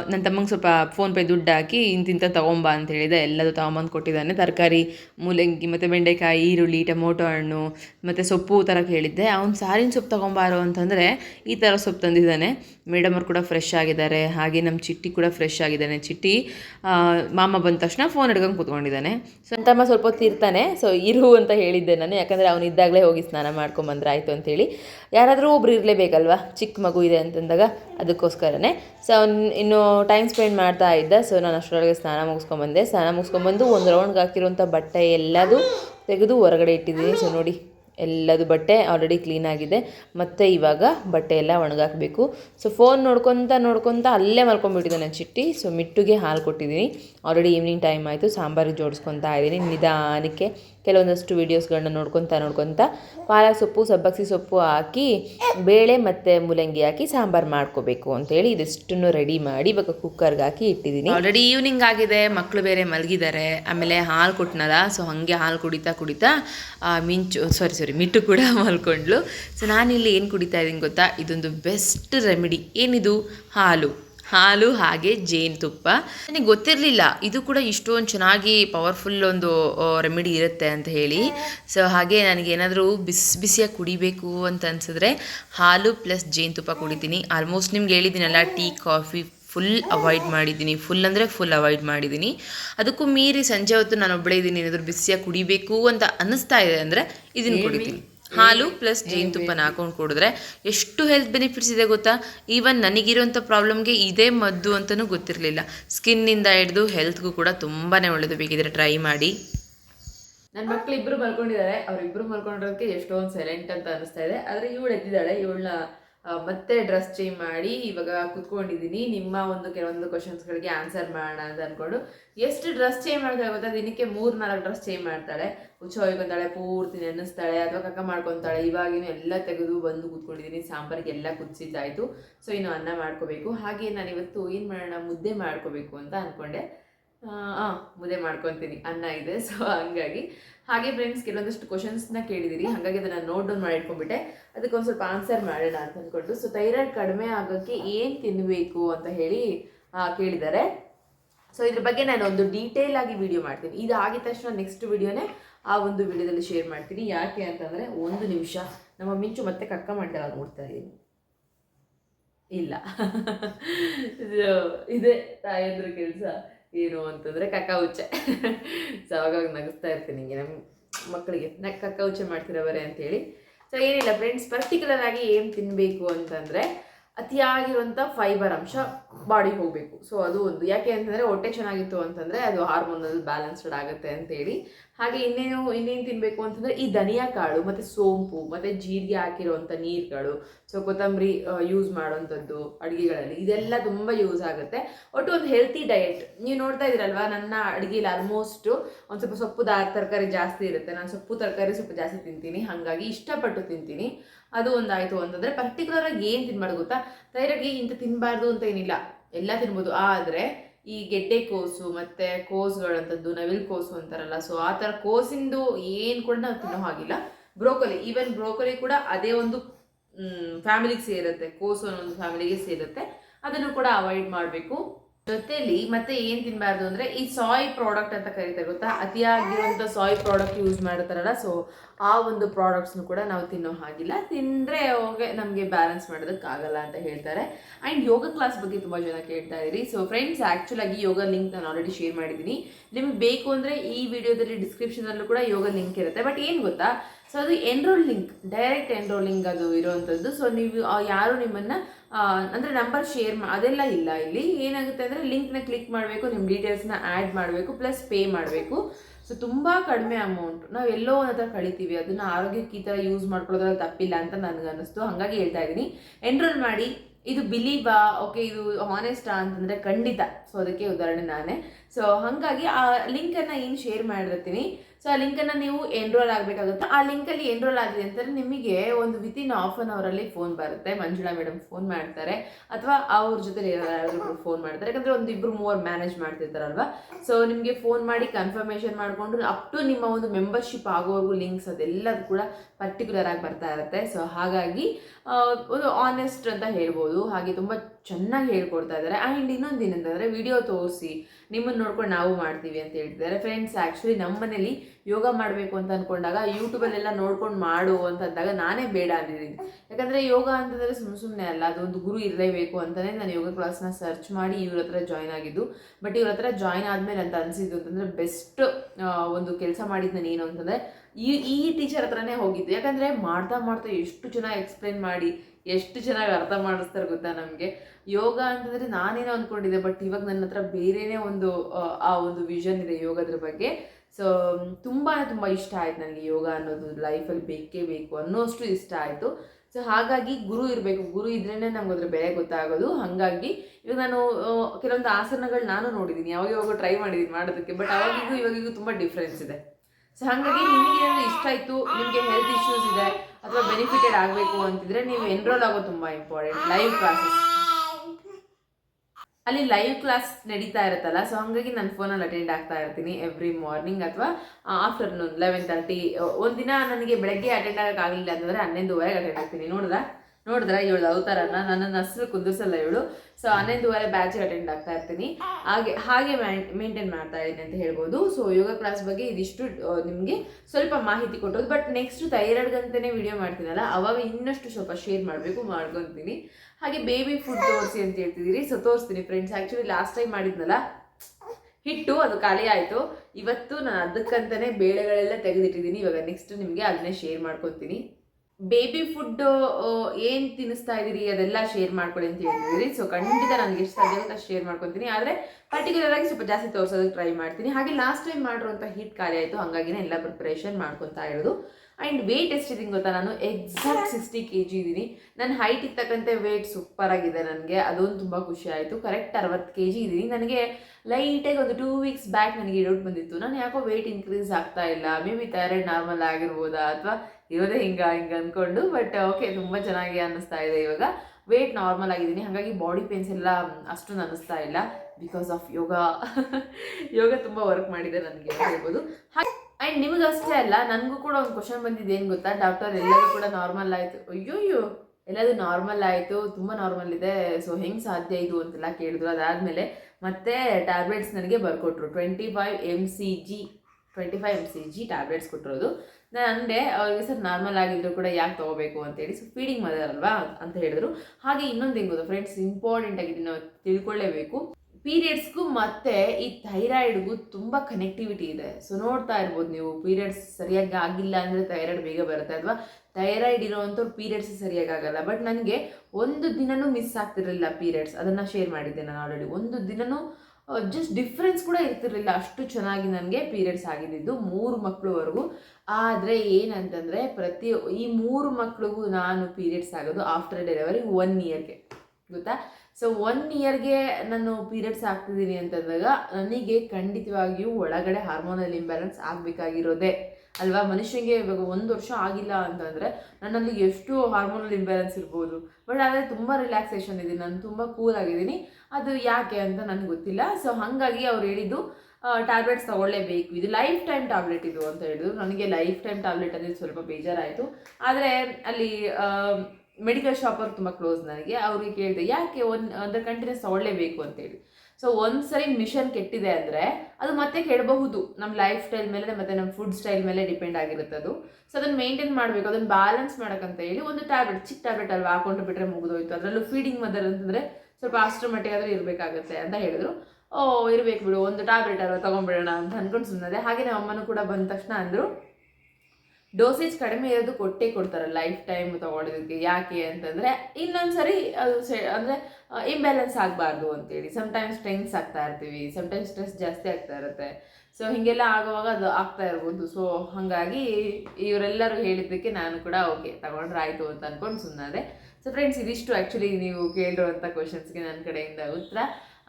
ನನ್ನ ತಮ್ಮಂಗೆ ಸ್ವಲ್ಪ ಫೋನ್ಪೇ ದುಡ್ಡು ಹಾಕಿ ಇಂತಿಂತ ತೊಗೊಂಬಾ ಅಂತ ಹೇಳಿದೆ. ಎಲ್ಲದೂ ತೊಗೊಂಬಂದು ಕೊಟ್ಟಿದ್ದಾನೆ. ತರಕಾರಿ, ಮೂಲಂಗಿ, ಮತ್ತು ಬೆಂಡೆಕಾಯಿ, ಈರುಳ್ಳಿ, ಟೊಮೊಟೊ ಹಣ್ಣು, ಮತ್ತು ಸೊಪ್ಪು ತರಕ್ಕೆ ಹೇಳಿದ್ದೆ ಅವ್ನು ಸಾರಿನ ಸೊಪ್ಪು ತೊಗೊಂಬಾರೋ ಅಂತಂದರೆ ಈ ಥರ ಸೊಪ್ಪು ತಂದಿದ್ದಾನೆ. ಮೇಡಮ್ ಅವ್ರು ಕೂಡ ಫ್ರೆಶ್ ಆಗಿದ್ದಾರೆ. ಹಾಗೆ ನಮ್ಮ ಚಿಟ್ಟಿ ಕೂಡ ಫ್ರೆಶ್ ಆಗಿದ್ದಾನೆ. ಚಿಟ್ಟಿ ಮಾಮ ಬಂದ ತಕ್ಷಣ ಫೋನ್ ಹಿಡ್ಕೊಂಡು ಕೂತ್ಕೊಂಡಿದ್ದಾನೆ. ಸೊ ತಮ್ಮ ಸ್ವಲ್ಪ ಹೊತ್ತು ಇರ್ತಾನೆ. ಸೊ ಇರು ಅಂತ ಹೇಳಿದ್ದೆ ನಾನು. ಯಾಕಂದರೆ ಅವನು ಇದ್ದಾಗಲೇ ಹೋಗಿ ಸ್ನಾನ ಮಾಡ್ಕೊಂಬಂದ್ರೆ ಆಯಿತು ಅಂತೇಳಿ ಯಾರಾದರೂ ಒಬ್ರು ಇರಲೇಬೇಕಲ್ವಾ? ಚಿಕ್ಕ ಮಗು ಇದೆ ಅಂತಂದಾಗ ಅದಕ್ಕೋಸ್ಕರನೇ. ಸೊ ಅವ್ನು ಇನ್ನೂ ಟೈಮ್ ಸ್ಪೆಂಡ್ ಮಾಡ್ತಾ ಇದ್ದ. ಸೊ ನಾನು ಅಷ್ಟರೊಳಗೆ ಸ್ನಾನ ಮುಗಿಸ್ಕೊಂಬಂದೆ. ಸ್ನಾನ ಮುಗಿಸ್ಕೊಂಬಂದು ಒಂದು ರೌಂಡ್ಗೆ ಹಾಕಿರುವಂಥ ಬಟ್ಟೆ ಎಲ್ಲದೂ ತೆಗೆದು ಹೊರಗಡೆ ಇಟ್ಟಿದ್ದೀನಿ. ಸೊ ನೋಡಿ. ಎಲ್ಲದು ಬಟ್ಟೆ ಆಲ್ರೆಡಿ ಕ್ಲೀನ್ ಆಗಿದೆ. ಮತ್ತು ಇವಾಗ ಬಟ್ಟೆ ಎಲ್ಲ ಒಣಗಾಕಬೇಕು. ಸೊ ಫೋನ್ ನೋಡ್ಕೊತ ನೋಡ್ಕೊತ ಅಲ್ಲೇ ಮಲ್ಕೊಂಡ್ಬಿಟ್ಟಿದ್ದಾನೆ ಚಿಟ್ಟಿ. ಸೊ ಮಿಟ್ಟುಗೆ ಹಾಲು ಕೊಟ್ಟಿದ್ದೀನಿ. ಆಲ್ರೆಡಿ ಈವ್ನಿಂಗ್ ಟೈಮ್ ಆಯಿತು. ಸಾಂಬಾರಿಗೆ ಜೋಡಿಸ್ಕೊತಾ ಇದ್ದೀನಿ. ನಿಧಾನಕ್ಕೆ ಕೆಲವೊಂದಷ್ಟು ವೀಡಿಯೋಸ್ಗಳನ್ನ ನೋಡ್ಕೊತಾ ನೋಡ್ಕೊತಾ ಪಾಲಕ್ ಸೊಪ್ಪು, ಸಬ್ಬಕ್ಸಿ ಸೊಪ್ಪು ಹಾಕಿ, ಬೇಳೆ ಮತ್ತು ಮೂಲಂಗಿ ಹಾಕಿ ಸಾಂಬಾರು ಮಾಡ್ಕೋಬೇಕು ಅಂತೇಳಿ ಇದಿಷ್ಟನ್ನು ರೆಡಿ ಮಾಡಿ ಇವಾಗ ಕುಕ್ಕರ್ಗೆ ಹಾಕಿ ಇಟ್ಟಿದ್ದೀನಿ. ಆಲ್ರೆಡಿ ಈವ್ನಿಂಗ್ ಆಗಿದೆ ಮಕ್ಕಳು ಬೇರೆ ಮಲಗಿದ್ದಾರೆ, ಆಮೇಲೆ ಹಾಲು ಕೊಟ್ಟನಲ್ಲ ಸೊ ಹಾಗೆ ಹಾಲು ಕುಡಿತಾ ಕುಡಿತಾ ಮಿಂಚು ಸಾರಿ ಸಾರಿ ಮಿಟ್ಟು ಕೂಡ ಮಲ್ಕೊಂಡ್ಲು ಸೊ ನಾನಿಲ್ಲಿ ಏನು ಕುಡಿತಾ ಇದ್ದೀನಿ ಗೊತ್ತಾ? ಇದೊಂದು ಬೆಸ್ಟ್ ರೆಮಿಡಿ ಏನಿದು? ಹಾಲು. ಹಾಲು ಹಾಗೆ ಜೇನುತುಪ್ಪ. ನನಗೆ ಗೊತ್ತಿರಲಿಲ್ಲ ಇದು ಕೂಡ ಇಷ್ಟೊಂದು ಚೆನ್ನಾಗಿ ಪವರ್ಫುಲ್ ಒಂದು ರೆಮಿಡಿ ಇರುತ್ತೆ ಅಂತ ಹೇಳಿ. ಸೊ ಹಾಗೆ ನನಗೇನಾದರೂ ಬಿಸಿ ಬಿಸಿಯಾಗಿ ಕುಡಿಬೇಕು ಅಂತ ಅನ್ಸಿದ್ರೆ ಹಾಲು ಪ್ಲಸ್ ಜೇನುತುಪ್ಪ ಕುಡಿತೀನಿ. ಆಲ್ಮೋಸ್ಟ್ ನಿಮ್ಗೆ ಹೇಳಿದ್ದೀನಲ್ಲ ಟೀ ಕಾಫಿ ಫುಲ್ ಅವಾಯ್ಡ್ ಮಾಡಿದ್ದೀನಿ. ಫುಲ್ ಅಂದರೆ ಫುಲ್ ಅವಾಯ್ಡ್ ಮಾಡಿದ್ದೀನಿ. ಅದಕ್ಕೂ ಮೀರಿ ಸಂಜೆ ಹೊತ್ತು ನಾನು ಒಬ್ಬಳೇ ಇದ್ದೀನಿ ಏನಾದರೂ ಬಿಸಿಯಾಗಿ ಕುಡಿಬೇಕು ಅಂತ ಅನ್ನಿಸ್ತಾ ಇದೆ ಅಂದರೆ ಇದನ್ನು ಕುಡಿತೀನಿ. ಹಾಲು ಪ್ಲಸ್ ಜೇನುತುಪ್ಪನ ಹಾಕೊಂಡು ಕುಡಿದ್ರೆ ಎಷ್ಟು ಹೆಲ್ತ್ ಬೆನಿಫಿಟ್ಸ್ ಇದೆ ಗೊತ್ತಾ? ಈವನ್ ನನಗಿರೋಂಥ ಪ್ರಾಬ್ಲಮ್ಗೆ ಇದೇ ಮದ್ದು ಅಂತಲೂ ಗೊತ್ತಿರಲಿಲ್ಲ. ಸ್ಕಿನ್ನಿಂದ ಹಿಡಿದು ಹೆಲ್ತ್ಗೂ ಕೂಡ ತುಂಬಾ ಒಳ್ಳೆಯದು ಬೇಕಿದ್ರೆ ಟ್ರೈ ಮಾಡಿ. ನನ್ನ ಮಕ್ಳು ಇಬ್ಬರು ಮಲ್ಕೊಂಡಿದ್ದಾರೆ. ಅವರಿಬ್ಬರು ಮಲ್ಕೊಂಡಿರೋದಕ್ಕೆ ಎಷ್ಟೊಂದು ಸೈಲೆಂಟ್ ಅಂತ ಅನಿಸ್ತಾ ಇದೆ. ಆದರೆ ಇವಳು ಎದ್ದಿದ್ದಾಳೆ. ಇವಳನ್ನ ಮತ್ತೆ ಡ್ರೆಸ್ ಚೇಂಜ್ ಮಾಡಿ ಇವಾಗ ಕುತ್ಕೊಂಡಿದ್ದೀನಿ ನಿಮ್ಮ ಒಂದು ಕೆಲವೊಂದು ಕ್ವಶನ್ಸ್ಗಳಿಗೆ ಆನ್ಸರ್ ಮಾಡೋಣ ಅಂತ ಅಂದ್ಕೊಂಡು ಎಷ್ಟು ಡ್ರೆಸ್ ಚೇಂಜ್ ಮಾಡ್ತಾಳೆ ಗೊತ್ತಾ? ದಿನಕ್ಕೆ ಮೂರು ನಾಲ್ಕು ಡ್ರೆಸ್ ಚೇಂಜ್ ಮಾಡ್ತಾಳೆ. ಹುಚ್ಚು ಹೋಗ್ಕೊಂತಾಳೆ ಪೂರ್ತಿ ನೆನೆಸ್ತಾಳೆ, ಅಥವಾ ಕಕ್ಕ ಮಾಡ್ಕೊತಾಳೆ. ಇವಾಗಿನೂ ಎಲ್ಲ ತೆಗೆದು ಬಂದು ಕೂತ್ಕೊಂಡಿದ್ದೀನಿ ಸಾಂಬಾರಿಗೆ ಎಲ್ಲ ಕುದಿಸಿದ್ದಾಯಿತು. ಸೊ ಇನ್ನು ಅನ್ನ ಮಾಡ್ಕೋಬೇಕು. ಹಾಗೆ ನಾನು ಇವತ್ತು ಏನು ಮಾಡೋಣ? ಮುದ್ದೆ ಮಾಡ್ಕೋಬೇಕು ಅಂತ ಅಂದ್ಕೊಂಡೆ ಹಾಂ ಮುದ್ದೆ ಮಾಡ್ಕೊತೀನಿ. ಅನ್ನ ಇದೆ. ಸೊ ಹಂಗಾಗಿ ಹಾಗೆ ಫ್ರೆಂಡ್ಸ್ ಕೆಲವೊಂದಷ್ಟು ಕ್ವಶನ್ಸ್ನ ಕೇಳಿದಿರಿ. ಹಾಗಾಗಿ ಅದನ್ನು ನೋಟ್ ಡೌನ್ ಮಾಡಿ ಇಟ್ಕೊಂಡ್ಬಿಟ್ಟೆ. ಅದಕ್ಕೆ ಒಂದು ಸ್ವಲ್ಪ ಆನ್ಸರ್ ಮಾಡೋಣ ಅಂತ ಅಂದ್ಕೊಂಡು ಸೊ ಥೈರಾಯ್ಡ್ ಕಡಿಮೆ ಆಗೋಕ್ಕೆ ಏನು ತಿನ್ನಬೇಕು ಅಂತ ಹೇಳಿ ಕೇಳಿದ್ದಾರೆ ಸೊ ಇದ್ರ ಬಗ್ಗೆ ನಾನು ಒಂದು ಡೀಟೇಲ್ ಆಗಿ ವಿಡಿಯೋ ಮಾಡ್ತೀನಿ. ಇದು ಆಗಿದ ತಕ್ಷಣ ನೆಕ್ಸ್ಟ್ ವಿಡಿಯೋನೇ ಆ ಒಂದು ವಿಡಿಯೋದಲ್ಲಿ ಶೇರ್ ಮಾಡ್ತೀನಿ. ಯಾಕೆ ಅಂತಂದರೆ ಒಂದು ನಿಮಿಷ. ನಮ್ಮ ಮಿಂಚು ಮತ್ತೆ ಕಕ್ಕ ಮಂಡಲ ನೋಡ್ತಾ ಇದ್ದೀನಿ. ಇಲ್ಲ. ಇದು ಇದೇ ತಾಯಂದ್ರ ಕೆಲಸ. ಏನು ಅಂತಂದರೆ ಕಕ್ಕ ಉಚ್ಚೆ ಸೊ ಅವಾಗ ನಗಿಸ್ತಾ ಇರ್ತೀನಿ ಹಿಂಗೆ ನಮ್ಮ ಮಕ್ಕಳಿಗೆ ನ ಕಕ್ಕ ಉಚ್ಚೆ ಮಾಡ್ತಿರೋವರೆ ಅಂತೇಳಿ. ಸೊ ಏನಿಲ್ಲ ಫ್ರೆಂಡ್ಸ್ ಪರ್ಟಿಕ್ಯುಲರ್ ಆಗಿ ಏನು ತಿನ್ನಬೇಕು ಅಂತಂದರೆ ಅತಿಯಾಗಿರುವಂಥ ಫೈಬರ್ ಅಂಶ. ಬಾಡಿಗೆ ಹೋಗಬೇಕು. ಸೊ ಅದು ಒಂದು. ಯಾಕೆ ಅಂತಂದರೆ ಹೊಟ್ಟೆ ಚೆನ್ನಾಗಿತ್ತು ಅಂತಂದರೆ ಅದು ಹಾರ್ಮೋನಲ್ ಬ್ಯಾಲೆನ್ಸ್ಡ್ ಆಗುತ್ತೆ ಅಂತೇಳಿ. ಹಾಗೆ ಇನ್ನೇನು ಇನ್ನೇನು ತಿನ್ನಬೇಕು ಅಂತಂದರೆ ಈ ಧನಿಯಾ ಕಾಳು, ಮತ್ತು ಸೋಂಪು, ಮತ್ತು ಜೀರಿಗೆ ಹಾಕಿರುವಂಥ ನೀರುಗಳು ಸೊ ಕೊತ್ತಂಬರಿ ಯೂಸ್ ಮಾಡೋವಂಥದ್ದು ಅಡುಗೆಗಳಲ್ಲಿ. ಇದೆಲ್ಲ ತುಂಬ ಯೂಸ್ ಆಗುತ್ತೆ. ಒಟ್ಟು ಒಂದು ಹೆಲ್ತಿ ಡಯಟ್ ನೀವು ನೋಡ್ತಾ ಇದ್ದೀರಲ್ವಾ, ನನ್ನ ಅಡುಗೆಲಿ ಆಲ್ಮೋಸ್ಟು ಒಂದು ಸ್ವಲ್ಪ ಸೊಪ್ಪು ತರಕಾರಿ ಜಾಸ್ತಿ ಇರುತ್ತೆ. ನಾನು ಸೊಪ್ಪು, ತರಕಾರಿ ಸ್ವಲ್ಪ ಜಾಸ್ತಿ ತಿಂತೀನಿ. ಹಾಗಾಗಿ ಇಷ್ಟಪಟ್ಟು ತಿಂತೀನಿ. ಅದು ಒಂದಾಯಿತು ಅಂತಂದರೆ ಪರ್ಟಿಕ್ಯುಲರಾಗಿ ಏನು ತಿನ್ಬಾರ್ದು ಗೊತ್ತಾ? ತೈರಾಗಿ ಇಂಥ ತಿನ್ನಬಾರ್ದು ಅಂತ ಏನಿಲ್ಲ. ಎಲ್ಲ ತಿನ್ಬೋದು. ಆದರೆ ಈ ಗೆಡ್ಡೆ ಕೋಸು ಮತ್ತು ಕೋಸುಗಳಂಥದ್ದು ನವಿಲ್ ಕೋಸು ಅಂತಾರಲ್ಲ ಸೊ ಆ ಥರ ಕೋಸಿಂದು ಏನು ಕೂಡ ನಾವು ತಿನ್ನೋ ಹಾಗಿಲ್ಲ. ಬ್ರೋಕೊಲಿ ಈವನ್ ಬ್ರೋಕೊಲಿ ಕೂಡ ಅದೇ ಒಂದು ಫ್ಯಾಮಿಲಿಗೆ ಸೇರುತ್ತೆ. ಕೋಸು ಅನ್ನೋ ಒಂದು ಫ್ಯಾಮಿಲಿಗೆ ಸೇರುತ್ತೆ. ಅದನ್ನು ಕೂಡ ಅವಾಯ್ಡ್ ಮಾಡಬೇಕು. ಜೊತೆಲಿ ಮತ್ತೆ ಏನ್ ತಿನ್ಬಾರ್ದು ಅಂದ್ರೆ ಈ ಸಾಯ್ ಪ್ರಾಡಕ್ಟ್ ಅಂತ ಕರೀತಾರೆ ಗೊತ್ತಾ? ಅತಿಯಾಗಿರುವಂತ ಸಾಯ್ ಪ್ರಾಡಕ್ಟ್ ಯೂಸ್ ಮಾಡ್ತಾರಲ್ಲ ಸೊ ಆ ಒಂದು ಪ್ರಾಡಕ್ಟ್ಸ್ನು ಕೂಡ ನಾವು ತಿನ್ನೋ ಹಾಗಿಲ್ಲ. ತಿಂದ್ರೆ ಹೋಗಿ ನಮಗೆ ಬ್ಯಾಲೆನ್ಸ್ ಮಾಡೋದಕ್ಕಾಗಲ್ಲ ಅಂತ ಹೇಳ್ತಾರೆ. ಆ್ಯಂಡ್ ಯೋಗ ಕ್ಲಾಸ್ ಬಗ್ಗೆ ತುಂಬ ಜನ ಕೇಳ್ತಾ ಇದ್ದೀರಿ. ಸೊ ಫ್ರೆಂಡ್ಸ್ ಆ್ಯಕ್ಚುಲಾಗಿ ಯೋಗ ಲಿಂಕ್ ನಾನು ಆಲ್ರೆಡಿ ಶೇರ್ ಮಾಡಿದ್ದೀನಿ. ನಿಮಗೆ ಬೇಕು ಅಂದರೆ ಈ ವಿಡಿಯೋದಲ್ಲಿ ಡಿಸ್ಕ್ರಿಪ್ಷನಲ್ಲೂ ಕೂಡ ಯೋಗ ಲಿಂಕ್ ಇರುತ್ತೆ. ಬಟ್ ಏನು ಗೊತ್ತಾ? ಸೊ ಅದು ಎನ್ರೋಲ್ ಲಿಂಕ್ ಡೈರೆಕ್ಟ್ ಎನ್ರೋಲಿಂಗ್ ಅದು ಇರುವಂಥದ್ದು. ಸೊ ನೀವು ಯಾರು ನಿಮ್ಮನ್ನು ಅಂದರೆ ನಂಬರ್ ಶೇರ್ ಮಾ, ಅದೆಲ್ಲ ಇಲ್ಲ ಇಲ್ಲಿ. ಏನಾಗುತ್ತೆ ಅಂದರೆ ಲಿಂಕ್ನ ಕ್ಲಿಕ್ ಮಾಡಬೇಕು ನಿಮ್ಮ ಡೀಟೇಲ್ಸ್ನ ಆ್ಯಡ್ ಮಾಡಬೇಕು ಪ್ಲಸ್ ಪೇ ಮಾಡಬೇಕು. ಸೊ ತುಂಬ ಕಡಿಮೆ ಅಮೌಂಟ್ ನಾವು ಎಲ್ಲೋ ಹತ್ರ ಕಳಿತೀವಿ. ಅದನ್ನು ಆರೋಗ್ಯಕ್ಕೆ ಈ ಥರ ಯೂಸ್ ಮಾಡ್ಕೊಳ್ಳೋದ್ರಲ್ಲಿ ತಪ್ಪಿಲ್ಲ ಅಂತ ನನಗೆ ಅನ್ನಿಸ್ತು. ಹಾಗಾಗಿ ಹೇಳ್ತಾ ಇದ್ದೀನಿ ಎನ್ರೋಲ್ ಮಾಡಿ. ಇದು ಬಿಲೀವಾ ಓಕೆ ಇದು ಹಾನೆಸ್ಟಾ ಅಂತಂದರೆ ಖಂಡಿತ. ಸೊ ಅದಕ್ಕೆ ಉದಾಹರಣೆ ನಾನೇ. ಸೊ ಹಾಗಾಗಿ ಆ ಲಿಂಕನ್ನು ಏನು ಶೇರ್ ಮಾಡಿರ್ತೀನಿ ಸೊ ಆ ಲಿಂಕನ್ನು ನೀವು ಎನ್ರೋಲ್ ಆಗಬೇಕಾಗುತ್ತೆ. ಆ ಲಿಂಕಲ್ಲಿ ಎನ್ರೋಲ್ ಆಗಿದೆ ಅಂತಂದರೆ ನಿಮಗೆ ಒಂದು ವಿತ್ ಇನ್ ಆಫ್ ಅನ್ ಅವರಲ್ಲಿ ಫೋನ್ ಬರುತ್ತೆ. ಮಂಜುಳಾ ಮೇಡಮ್ ಫೋನ್ ಮಾಡ್ತಾರೆ. ಅಥವಾ ಅವ್ರ ಜೊತೆ ಯಾರಾದರೂ ಫೋನ್ ಮಾಡ್ತಾರೆ. ಯಾಕಂದರೆ ಒಂದು ಇಬ್ಬರು ಮೂವರು ಮ್ಯಾನೇಜ್ ಮಾಡ್ತಿರ್ತಾರಲ್ವ? ಸೊ ನಿಮಗೆ ಫೋನ್ ಮಾಡಿ ಕನ್ಫರ್ಮೇಷನ್ ಮಾಡಿಕೊಂಡು ಅಪ್ ಟು ನಿಮ್ಮ ಒಂದು ಮೆಂಬರ್ಶಿಪ್ ಆಗೋವರೆಗೂ ಲಿಂಕ್ಸ್ ಅದೆಲ್ಲದು ಕೂಡ ಪರ್ಟಿಕ್ಯುಲರ್ ಆಗಿ ಬರ್ತಾ ಇರುತ್ತೆ. ಸೊ ಹಾಗಾಗಿ ಒಂದು ಆನೆಸ್ಟ್ ಅಂತ ಹೇಳ್ಬೋದು. ಹಾಗೆ ತುಂಬ ಚೆನ್ನಾಗಿ ಹೇಳ್ಕೊಡ್ತಾ ಇದ್ದಾರೆ. ಆ್ಯಂಡ್ ಇನ್ನೊಂದು ಏನಂತಂದರೆ ವಿಡಿಯೋ ತೋರಿಸಿ ನಿಮ್ಮನ್ನು ನೋಡ್ಕೊಂಡು ನಾವು ಮಾಡ್ತೀವಿ ಅಂತ ಹೇಳ್ತಿದ್ದಾರೆ. ಫ್ರೆಂಡ್ಸ್ ಆ್ಯಕ್ಚುಲಿ ನಮ್ಮ ಮನೇಲಿ ಯೋಗ ಮಾಡಬೇಕು ಅಂತ ಅಂದ್ಕೊಂಡಾಗ ಯೂಟ್ಯೂಬಲ್ಲೆಲ್ಲ ನೋಡ್ಕೊಂಡು ಮಾಡು ಅಂತಂದಾಗ ನಾನೇ ಬೇಡ ಅಂದಿದ್ದೀನಿ. ಯಾಕಂದರೆ ಯೋಗ ಅಂತಂದರೆ ಸುಮ್ಮನೆ ಸುಮ್ಮನೆ ಅಲ್ಲ, ಅದೊಂದು ಗುರು ಇರಲೇಬೇಕು ಅಂತಲೇ ನಾನು ಯೋಗ ಕ್ಲಾಸ್ನ ಸರ್ಚ್ ಮಾಡಿ ಇವ್ರ ಹತ್ರ ಜಾಯ್ನ್ ಆಗಿದ್ದು. ಬಟ್ ಇವ್ರ ಹತ್ರ ಜಾಯ್ನ್ ಆದಮೇಲೆ ಅಂತ ಅನಿಸಿದ್ದು ಅಂತಂದರೆ ಬೆಸ್ಟ್ ಒಂದು ಕೆಲಸ ಮಾಡಿದ್ದು ನಾನು ಏನು ಅಂತಂದರೆ ಈ ಈ ಟೀಚರ್ ಹತ್ರನೇ ಹೋಗಿದ್ದು. ಯಾಕಂದರೆ ಮಾಡ್ತಾ ಮಾಡ್ತಾ ಎಷ್ಟು ಚೆನ್ನಾಗಿ ಎಕ್ಸ್ಪ್ಲೈನ್ ಮಾಡಿ, ಎಷ್ಟು ಚೆನ್ನಾಗಿ ಅರ್ಥ ಮಾಡಿಸ್ತಾರೆ ಗೊತ್ತಾ ನಮಗೆ. ಯೋಗ ಅಂತಂದರೆ ನಾನೇನೋ ಅಂದ್ಕೊಂಡಿದ್ದೆ ಬಟ್ ಇವಾಗ ನನ್ನ ಹತ್ರ ಬೇರೆಯೇ ಒಂದು ಆ ಒಂದು ವಿಷನ್ ಇದೆ ಯೋಗದ್ರ ಬಗ್ಗೆ. ಸೊ ತುಂಬ ತುಂಬ ಇಷ್ಟ ಆಯ್ತು ನನಗೆ ಯೋಗ ಅನ್ನೋದು ಲೈಫಲ್ಲಿ ಬೇಕೇ ಬೇಕು ಅನ್ನೋಷ್ಟು ಇಷ್ಟ ಆಯಿತು. ಸೊ ಹಾಗಾಗಿ ಗುರು ಇರಬೇಕು. ಗುರು ಇದ್ರೇ ನಮ್ಗೆ ಅದ್ರ ಬೆಲೆ ಗೊತ್ತಾಗೋದು. ಹಾಗಾಗಿ ಇವಾಗ ನಾನು ಕೆಲವೊಂದು ಆಸನಗಳು ನಾನು ನೋಡಿದ್ದೀನಿ ಯಾವಾಗ ಯಾವಾಗ ಟ್ರೈ ಮಾಡಿದ್ದೀನಿ ಮಾಡೋದಕ್ಕೆ. ಬಟ್ ಅವಾಗಿಗೂ ಇವಾಗಿಗೂ ತುಂಬ ಡಿಫ್ರೆನ್ಸ್ ಇದೆ. ಸೊ ಹಾಗಾಗಿ ನಿಮಗೆ ಏನಾದರೂ ಇಷ್ಟ ಆಯಿತು, ನಿಮಗೆ ಹೆಲ್ತ್ ಇಶ್ಯೂಸ್ ಇದೆ, ಅಥವಾ ಬೆನಿಫಿಟೆಡ್ ಆಗಬೇಕು ಅಂತಿದ್ರೆ ನೀವು ಎನ್ರೋಲ್ ಆಗೋದು ತುಂಬ ಇಂಪಾರ್ಟೆಂಟ್ ಲೈವ್ ಕ್ಲಾಸಸ್ ಅಲ್ಲಿ ಲೈವ್ ಕ್ಲಾಸ್ ನಡೀತಾ ಇರುತ್ತಲ್ಲ ಸೊ ಹಾಗಾಗಿ ನಾನು ಫೋನಲ್ಲಿ ಅಟೆಂಡ್ ಆಗ್ತಾ ಇರ್ತೀನಿ ಎವ್ರಿ ಮಾರ್ನಿಂಗ್ ಅಥವಾ ಆಫ್ಟರ್ನೂನ್ ಲೆವೆನ್ ತರ್ಟಿ ಒಂದಿನ ನನಗೆ ಬೆಳಗ್ಗೆ ಅಟೆಂಡ್ ಆಗೋಕ್ಕಾಗಲಿಲ್ಲ ಅಂತಂದರೆ ಹನ್ನೊಂದುವರೆಗೆ ಅಟೆಂಡ್ ಆಗ್ತೀನಿ. ನೋಡಿದ್ರಾ ನೋಡಿದ್ರ ಇವಳು ಅವತಾರನ, ನನ್ನನ್ನು ಹಸಿರು ಕುಂದಿಸಲ್ಲ ಇವಳು. ಸೊ ಹನ್ನೊಂದುವರೆ ಬ್ಯಾಚ್ ಅಟೆಂಡ್ ಆಗ್ತಾ ಇರ್ತೀನಿ. ಹಾಗೆ ಹಾಗೆ ಮೇಂಟೈನ್ ಮಾಡ್ತಾ ಇದ್ದೀನಿ ಅಂತ ಹೇಳ್ಬೋದು. ಸೊ ಯೋಗ ಕ್ಲಾಸ್ ಬಗ್ಗೆ ಇದಿಷ್ಟು ನಿಮಗೆ ಸ್ವಲ್ಪ ಮಾಹಿತಿ ಕೊಟ್ಟೋದು ಬಟ್ ನೆಕ್ಸ್ಟ್ ಥೈರಾಯ್ಡ್ಗಂತಲೇ ವಿಡಿಯೋ ಮಾಡ್ತೀನಲ್ಲ, ಅವಾಗ ಇನ್ನಷ್ಟು ಸ್ವಲ್ಪ ಶೇರ್ ಮಾಡಬೇಕು, ಮಾಡ್ಕೊತೀನಿ. ಹಾಗೆ ಬೇಬಿ ಫುಡ್ ತೋರಿಸಿ ಅಂತ ಹೇಳ್ತಿದ್ದೀರಿ. ಸೊ ತೋರಿಸ್ತೀನಿ ಫ್ರೆಂಡ್ಸ್ ಆ್ಯಕ್ಚುಲಿ ಲಾಸ್ಟ್ ಟೈಮ್ ಮಾಡಿದ್ನಲ್ಲ, ಹಿಟ್ಟು, ಅದು ಖಾಲಿ ಆಯಿತು. ಇವತ್ತು ನಾನು ಅದಕ್ಕಂತಲೇ ಬೇಳೆಗಳೆಲ್ಲ ತೆಗೆದಿಟ್ಟಿದ್ದೀನಿ. ಇವಾಗ ನೆಕ್ಸ್ಟ್ ನಿಮಗೆ ಅದನ್ನೇ ಶೇರ್ ಮಾಡ್ಕೊತೀನಿ ಬೇಬಿ ಫುಡ್ ಏನು ತಿನ್ನಿಸ್ತಾ ಇದ್ದೀರಿ ಅದೆಲ್ಲ ಶೇರ್ ಮಾಡ್ಕೊಳ್ಳಿ ಅಂತ ಹೇಳಿದ್ರಿ ಸೊ ಖಂಡಿತ ನನಗೆ ಎಷ್ಟು ಸಾಧ್ಯ ಅಂತ ಶೇರ್ ಮಾಡ್ಕೊತೀನಿ. ಆದರೆ ಪರ್ಟಿಕ್ಯುಲರ್ ಆಗಿ ಸ್ವಲ್ಪ ಜಾಸ್ತಿ ತೋರಿಸೋದಕ್ಕೆ ಟ್ರೈ ಮಾಡ್ತೀನಿ. ಹಾಗೆ ಲಾಸ್ಟ್ ಟೈಮ್ ಮಾಡಿರುವಂಥ ಹಿಟ್ ಖಾಲಿ ಆಯಿತು. ಹಾಗಾಗಿನೇ ಎಲ್ಲ ಪ್ರಿಪ್ರೇಷನ್ ಮಾಡ್ಕೊತಾ ಇರೋದು. ಆ್ಯಂಡ್ ವೇಟ್ ಎಷ್ಟಿದ್ದೀನಿ ಗೊತ್ತಾ? ನಾನು ಎಕ್ಸಾಕ್ಟ್ ಸಿಕ್ಸ್ಟಿ ಕೆ ಜಿ ಇದ್ದೀನಿ. ನನ್ನ ಹೈಟಿಗೆ ತಕ್ಕಂತೆ ವೆಯ್ಟ್ ಸೂಪರ್ ಆಗಿದೆ ನನಗೆ. ಅದೊಂದು ತುಂಬ ಖುಷಿ ಆಯಿತು. ಕರೆಕ್ಟ್ ಅರವತ್ತು ಕೆ ಜಿ ಇದ್ದೀನಿ. ನನಗೆ ಲೈಟಾಗಿ ಒಂದು ಟೂ ವೀಕ್ಸ್ ಬ್ಯಾಕ್ ನನಗೆ ಡೌಟ್ ಬಂದಿತ್ತು. ನಾನು ಯಾಕೋ ವೇಟ್ ಇನ್ಕ್ರೀಸ್ ಆಗ್ತಾ ಇಲ್ಲ. ಮೇ ಬಿ ಥೈರಾಯ್ಡ್ ನಾರ್ಮಲ್ ಆಗಿರ್ಬೋದಾ? ಅಥವಾ ಇರೋದೇ ಹಿಂಗ, ಹಿಂಗೆ ಅಂದ್ಕೊಂಡು ಬಟ್ ಓಕೆ ತುಂಬ ಚೆನ್ನಾಗಿ ಅನ್ನಿಸ್ತಾ ಇದೆ ಇವಾಗ. ವೇಟ್ ನಾರ್ಮಲ್ ಆಗಿದ್ದೀನಿ. ಹಾಗಾಗಿ ಬಾಡಿ ಪೇನ್ಸ್ ಎಲ್ಲ ಅಷ್ಟೊಂದು ಅನ್ನಿಸ್ತಾ ಇಲ್ಲ ಬಿಕಾಸ್ ಆಫ್ ಯೋಗ. ಯೋಗ ತುಂಬ ವರ್ಕ್ ಮಾಡಿದೆ ನನಗೆ ಹೇಳ್ಬೋದು. ಆ್ಯಂಡ್ ನಿಮಗೆ ಅಷ್ಟೇ ಅಲ್ಲ, ನನಗೂ ಕೂಡ ಒಂದು ಕ್ವಶನ್ ಬಂದಿದೆ, ಏನು ಗೊತ್ತಾ? ಡಾಕ್ಟರ್ ಎಲ್ಲರೂ ಕೂಡ ನಾರ್ಮಲ್ ಆಯಿತು. ಅಯ್ಯೋಯ್ಯೋ, ಎಲ್ಲದು ನಾರ್ಮಲ್ ಆಯಿತು, ತುಂಬ ನಾರ್ಮಲ್ ಇದೆ. ಸೊ ಹೆಂಗೆ ಸಾಧ್ಯ ಇದು ಅಂತೆಲ್ಲ ಕೇಳಿದ್ರು. ಅದಾದಮೇಲೆ ಮತ್ತೆ ಟ್ಯಾಬ್ಲೆಟ್ಸ್ ನನಗೆ ಬರ್ಕೊಟ್ರು. Twenty five M C G twenty five M C G tablets ಕೊಟ್ಟಿರೋದು. ನಾನು ಅಂದೆ, ಅವ್ರಿಗೆ ಸರ್ ನಾರ್ಮಲ್ ಆಗಿದ್ರು ಕೂಡ ಯಾಕೆ ತೊಗೋಬೇಕು ಅಂತೇಳಿ ಸೊ ಫೀಡಿಂಗ್ ಮದರ್ ಅಲ್ವಾ ಅಂತ ಹೇಳಿದ್ರು. ಹಾಗೆ ಇನ್ನೊಂದು ಹೆಂಗ್ ಗೊತ್ತಾ ಫ್ರೆಂಡ್ಸ್ ಇಂಪಾರ್ಟೆಂಟ್ ಆಗಿದೆ ನಾವು ತಿಳ್ಕೊಳ್ಳೇಬೇಕು ಪೀರಿಯಡ್ಸ್ಗೂ ಮತ್ತೆ ಈ ಥೈರಾಯ್ಡ್ಗೂ ತುಂಬ ಕನೆಕ್ಟಿವಿಟಿ ಇದೆ. ಸೊ ನೋಡ್ತಾ ಇರ್ಬೋದು ನೀವು ಪೀರಿಯಡ್ಸ್ ಸರಿಯಾಗಿ ಆಗಿಲ್ಲ ಅಂದರೆ ಥೈರಾಯ್ಡ್ ಬೇಗ ಬರುತ್ತೆ ಅಥವಾ ಥೈರಾಯ್ಡ್ ಇರೋವಂಥವ್ರು ಪೀರಿಯಡ್ಸ್ ಸರಿಯಾಗಿ ಆಗಲ್ಲ. ಬಟ್ ನನಗೆ ಒಂದು ದಿನನೂ ಮಿಸ್ ಆಗ್ತಿರಲಿಲ್ಲ ಪೀರಿಯಡ್ಸ್ ಅದನ್ನು ಶೇರ್ ಮಾಡಿದ್ದೆ ನಾನು ಆಲ್ರೆಡಿ ಒಂದು ದಿನನೂ ಜಸ್ಟ್ ಡಿಫ್ರೆನ್ಸ್ ಕೂಡ ಇರ್ತಿರ್ಲಿಲ್ಲ. ಅಷ್ಟು ಚೆನ್ನಾಗಿ ನನಗೆ ಪೀರಿಯಡ್ಸ್ ಆಗಿದ್ದು ಮೂರು ಮಕ್ಕಳುವರೆಗೂ ಆದರೆ ಏನಂತಂದರೆ ಪ್ರತಿ ಈ ಮೂರು ಮಕ್ಕಳಿಗೂ ನಾನು ಪೀರಿಯಡ್ಸ್ ಆಗೋದು ಆಫ್ಟರ್ ಡೆಲಿವರಿ ಒನ್ ಇಯರ್ಗೆ ಗೊತ್ತಾ? ಸೊ ಒನ್ ಇಯರ್ಗೆ ನಾನು ಪೀರಿಯಡ್ಸ್ ಆಗ್ತಿದ್ದೀನಿ ಅಂತಂದಾಗ ನನಗೆ ಖಂಡಿತವಾಗಿಯೂ ಒಳಗಡೆ ಹಾರ್ಮೋನಲ್ ಇಂಬ್ಯಾಲೆನ್ಸ್ ಆಗಬೇಕಾಗಿರೋದೇ. ಅಲ್ವಾ? ಮನುಷ್ಯನಿಗೆ ಇವಾಗ ಒಂದು ವರ್ಷ ಆಗಿಲ್ಲ ಅಂತಂದರೆ ನನ್ನಲ್ಲಿ ಎಷ್ಟು ಹಾರ್ಮೋನಲ್ ಇಂಬ್ಯಾಲೆನ್ಸ್ ಇರ್ಬೋದು. ಬಟ್ ಆದರೆ ತುಂಬ ರಿಲ್ಯಾಕ್ಸೇಷನ್ ಇದೆ. ನಾನು ತುಂಬ ಕೂಲ್ ಆಗಿದ್ದೀನಿ. ಅದು ಯಾಕೆ ಅಂತ ನನಗೆ ಗೊತ್ತಿಲ್ಲ. ಸೊ ಹಾಗಾಗಿ ಅವ್ರು ಹೇಳಿದ್ದು ಟ್ಯಾಬ್ಲೆಟ್ಸ್ ತೊಗೊಳ್ಳೇಬೇಕು. ಇದು ಲೈಫ್ ಟೈಮ್ ಟ್ಯಾಬ್ಲೆಟ್ ಇದು ಅಂತ ಹೇಳಿದ್ರು. ನನಗೆ ಲೈಫ್ ಟೈಮ್ ಟ್ಯಾಬ್ಲೆಟ್ ಅಂದರೆ ಸ್ವಲ್ಪ ಬೇಜಾರಾಯಿತು. ಆದರೆ ಅಲ್ಲಿ ಮೆಡಿಕಲ್ ಶಾಪರ್ ತುಂಬ ಕ್ಲೋಸ್ ನನಗೆ. ಅವ್ರಿಗೆ ಕೇಳಿದೆ, ಯಾಕೆ ಒಂದು, ಅಂದರೆ ಕಂಟಿನ್ಯೂಸ್ ತಗೊಳ್ಳೇಬೇಕು? ಅಂತೇಳಿ ಸೊ ಒಂದು ಸರಿ ಮಿಷನ್ ಕೆಟ್ಟಿದೆ ಅಂದರೆ ಅದು ಮತ್ತೆ ಕೆಡಬಹುದು ನಮ್ಮ ಲೈಫ್ ಸ್ಟೈಲ್ ಮೇಲೆ ಮತ್ತು ನಮ್ಮ ಫುಡ್ ಸ್ಟೈಲ್ ಮೇಲೆ ಡಿಪೆಂಡ್ ಆಗಿರುತ್ತೆ ಅದು. ಸೊ ಅದನ್ನು ಮೇಂಟೈನ್ ಮಾಡಬೇಕು. ಅದನ್ನು ಬ್ಯಾಲೆನ್ಸ್ ಮಾಡೋಕ್ಕಂತ ಹೇಳಿ ಒಂದು ಟ್ಯಾಬ್ಲೆಟ್ ಚಿಕ್ಕ ಟ್ಯಾಬ್ಲೆಟ್ ಅಲ್ವಾ ಹಾಕೊಂಡು ಬಿಟ್ಟರೆ ಮುಗಿದೋಯ್ತು. ಅದರಲ್ಲೂ ಫೀಡಿಂಗ್ ಮದರ್ ಅಂತಂದರೆ ಸ್ವಲ್ಪ ಅಷ್ಟರ ಮಟ್ಟಿಗೆ ಆದರೂ ಇರಬೇಕಾಗತ್ತೆ ಅಂತ ಹೇಳಿದ್ರು. ಓ, ಇರಬೇಕು ಬಿಡು, ಒಂದು ಟ್ಯಾಬ್ಲೆಟ್ ಅಲ್ವಾ ತೊಗೊಂಡ್ಬಿಡೋಣ ಅಂತ ಅಂದ್ಕೊಂಡು ಸುಮ್ಮನೆ ಹಾಗೆ ನಮ್ಮ ಅಮ್ಮನೂ ಕೂಡ ಬಂದ ತಕ್ಷಣ ಅಂದರು ಡೋಸೇಜ್ ಕಡಿಮೆ ಇರೋದು ಕೊಟ್ಟೇ ಕೊಡ್ತಾರೆ ಲೈಫ್ ಟೈಮ್ ತೊಗೊಳೋದಕ್ಕೆ. ಯಾಕೆ ಅಂತಂದರೆ, ಇನ್ನೊಂದ್ಸರಿ ಅದು ಸೆ, ಅಂದರೆ ಇಂಬ್ಯಾಲೆನ್ಸ್ ಆಗಬಾರ್ದು ಅಂತೇಳಿ. ಸಮ್ಟೈಮ್ಸ್ ಟೆನ್ಸ್ ಆಗ್ತಾ ಇರ್ತೀವಿ ಸಮ್ಟೈಮ್ಸ್ ಸ್ಟ್ರೆಸ್ ಜಾಸ್ತಿ ಆಗ್ತಾ ಇರುತ್ತೆ. ಸೊ ಹೀಗೆಲ್ಲ ಆಗುವಾಗ ಅದು ಆಗ್ತಾ ಇರ್ಬೋದು. ಸೊ ಹಾಗಾಗಿ ಇವರೆಲ್ಲರೂ ಹೇಳಿದ್ದಕ್ಕೆ ನಾನು ಕೂಡ ಓಕೆ ತಗೊಂಡ್ರೆ ಆಯಿತು ಅಂತ ಅಂದ್ಕೊಂಡು ಸುಮ್ಮನೆ ಸೊ ಫ್ರೆಂಡ್ಸ್ ಇದಿಷ್ಟು ಆ್ಯಕ್ಚುಲಿ ನೀವು ಕೇಳಿರುವಂಥ ಕ್ವಶನ್ಸ್ಗೆ ನನ್ನ ಕಡೆಯಿಂದ ಉತ್ತರ.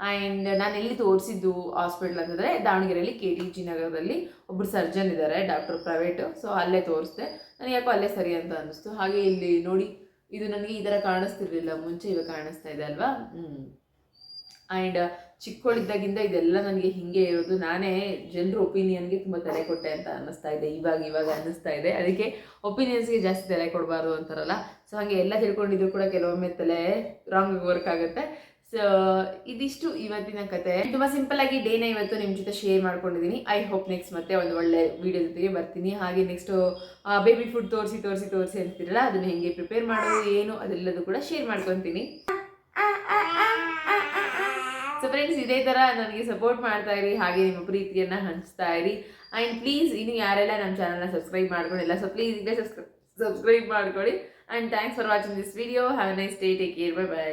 ಆ್ಯಂಡ್ ನಾನು ಎಲ್ಲಿ ತೋರಿಸಿದ್ದು ಹಾಸ್ಪಿಟ್ಲ್ ಅಂತಂದರೆ ದಾವಣಗೆರೆಯಲ್ಲಿ ಕೆ ಟಿ ಜಿ ನಗರದಲ್ಲಿ ಒಬ್ಬರು ಸರ್ಜನ್ ಇದ್ದಾರೆ ಡಾಕ್ಟರ್ ಪ್ರೈವೇಟು. ಸೊ ಅಲ್ಲೇ ತೋರಿಸ್ದೆ. ನನಗೆ ಯಾಕೋ ಅಲ್ಲೇ ಸರಿ ಅಂತ ಅನ್ನಿಸ್ತು. ಹಾಗೆ ಇಲ್ಲಿ ನೋಡಿ, ಇದು ನನಗೆ ಈ ಥರ ಕಾಣಿಸ್ತಿರ್ಲಿಲ್ಲ. ಮುಂಚೆ ಇವಾಗ ಕಾಣಿಸ್ತಾ ಇದೆ ಅಲ್ವಾ? ಹ್ಞೂ ಆ್ಯಂಡ್ ಚಿಕ್ಕವಳಿದ್ದಾಗಿಂದ ಇದೆಲ್ಲ ನನಗೆ ಹಿಂಗೆ ಇರೋದು. ನಾನೇ ಜನರ ಒಪಿನಿಯನ್ಗೆ ತುಂಬ ತಲೆ ಕೊಟ್ಟೆ ಅಂತ ಅನ್ನಿಸ್ತಾ ಇದೆ. ಇವಾಗ ಇವಾಗ ಅನ್ನಿಸ್ತಾ ಇದೆ. ಅದಕ್ಕೆ ಒಪಿನಿಯನ್ಸ್ಗೆ ಜಾಸ್ತಿ ತಲೆ ಕೊಡಬಾರ್ದು ಅಂತಾರಲ್ಲ. ಸೊ ಹಾಗೆ ಎಲ್ಲ ತಿಳ್ಕೊಂಡಿದ್ರು ಕೂಡ ಕೆಲವೊಮ್ಮೆ ತಲೆ ರಾಂಗ್ ವರ್ಕ್ ಆಗುತ್ತೆ. ಸೊ ಇದಿಷ್ಟು ಇವತ್ತಿನ ಕತೆ. ತುಂಬ ಸಿಂಪಲ್ ಆಗಿ ಡೇನ ಇವತ್ತು ನಿಮ್ಮ ಜೊತೆ ಶೇರ್ ಮಾಡ್ಕೊಂಡಿದ್ದೀನಿ ಐ ಹೋಪ್ ನೆಕ್ಸ್ಟ್ ಮತ್ತೆ ಒಂದು ಒಳ್ಳೆ ವಿಡಿಯೋ ಜೊತೆಗೆ ಬರ್ತೀನಿ. ಹಾಗೆ ನೆಕ್ಸ್ಟು ಬೇಬಿ ಫುಡ್ ತೋರಿಸಿ ತೋರಿಸಿ ತೋರಿಸಿ ಅಂತಿರಲ್ಲ, ಅದನ್ನ ಹೆಂಗೆ ಪ್ರಿಪೇರ್ ಮಾಡೋದು, ಏನು ಅದೆಲ್ಲದೂ ಕೂಡ ಶೇರ್ ಮಾಡ್ಕೊತೀನಿ. ಸೊ ಫ್ರೆಂಡ್ಸ್ ಇದೇ ಥರ ನನಗೆ ಸಪೋರ್ಟ್ ಮಾಡ್ತಾ ಇರಿ, ಹಾಗೆ ನಿಮ್ಮ ಪ್ರೀತಿಯನ್ನು ಹಂಚ್ತಾ ಇರಿ. ಆ್ಯಂಡ್ ಪ್ಲೀಸ್ ಇನ್ನು ಯಾರೆಲ್ಲ ನಮ್ಮ ಚಾನಲ್ನ ಸಬ್ಸ್ಕ್ರೈಬ್ ಮಾಡ್ಕೊಂಡಿಲ್ಲ ಸೊ ಪ್ಲೀಸ್ ಈಗ ಸಬ್ಸ್ಕ್ರೈಬ್ ಮಾಡ್ಕೊಳ್ಳಿ. And thanks for watching this video have nice day take care bye bye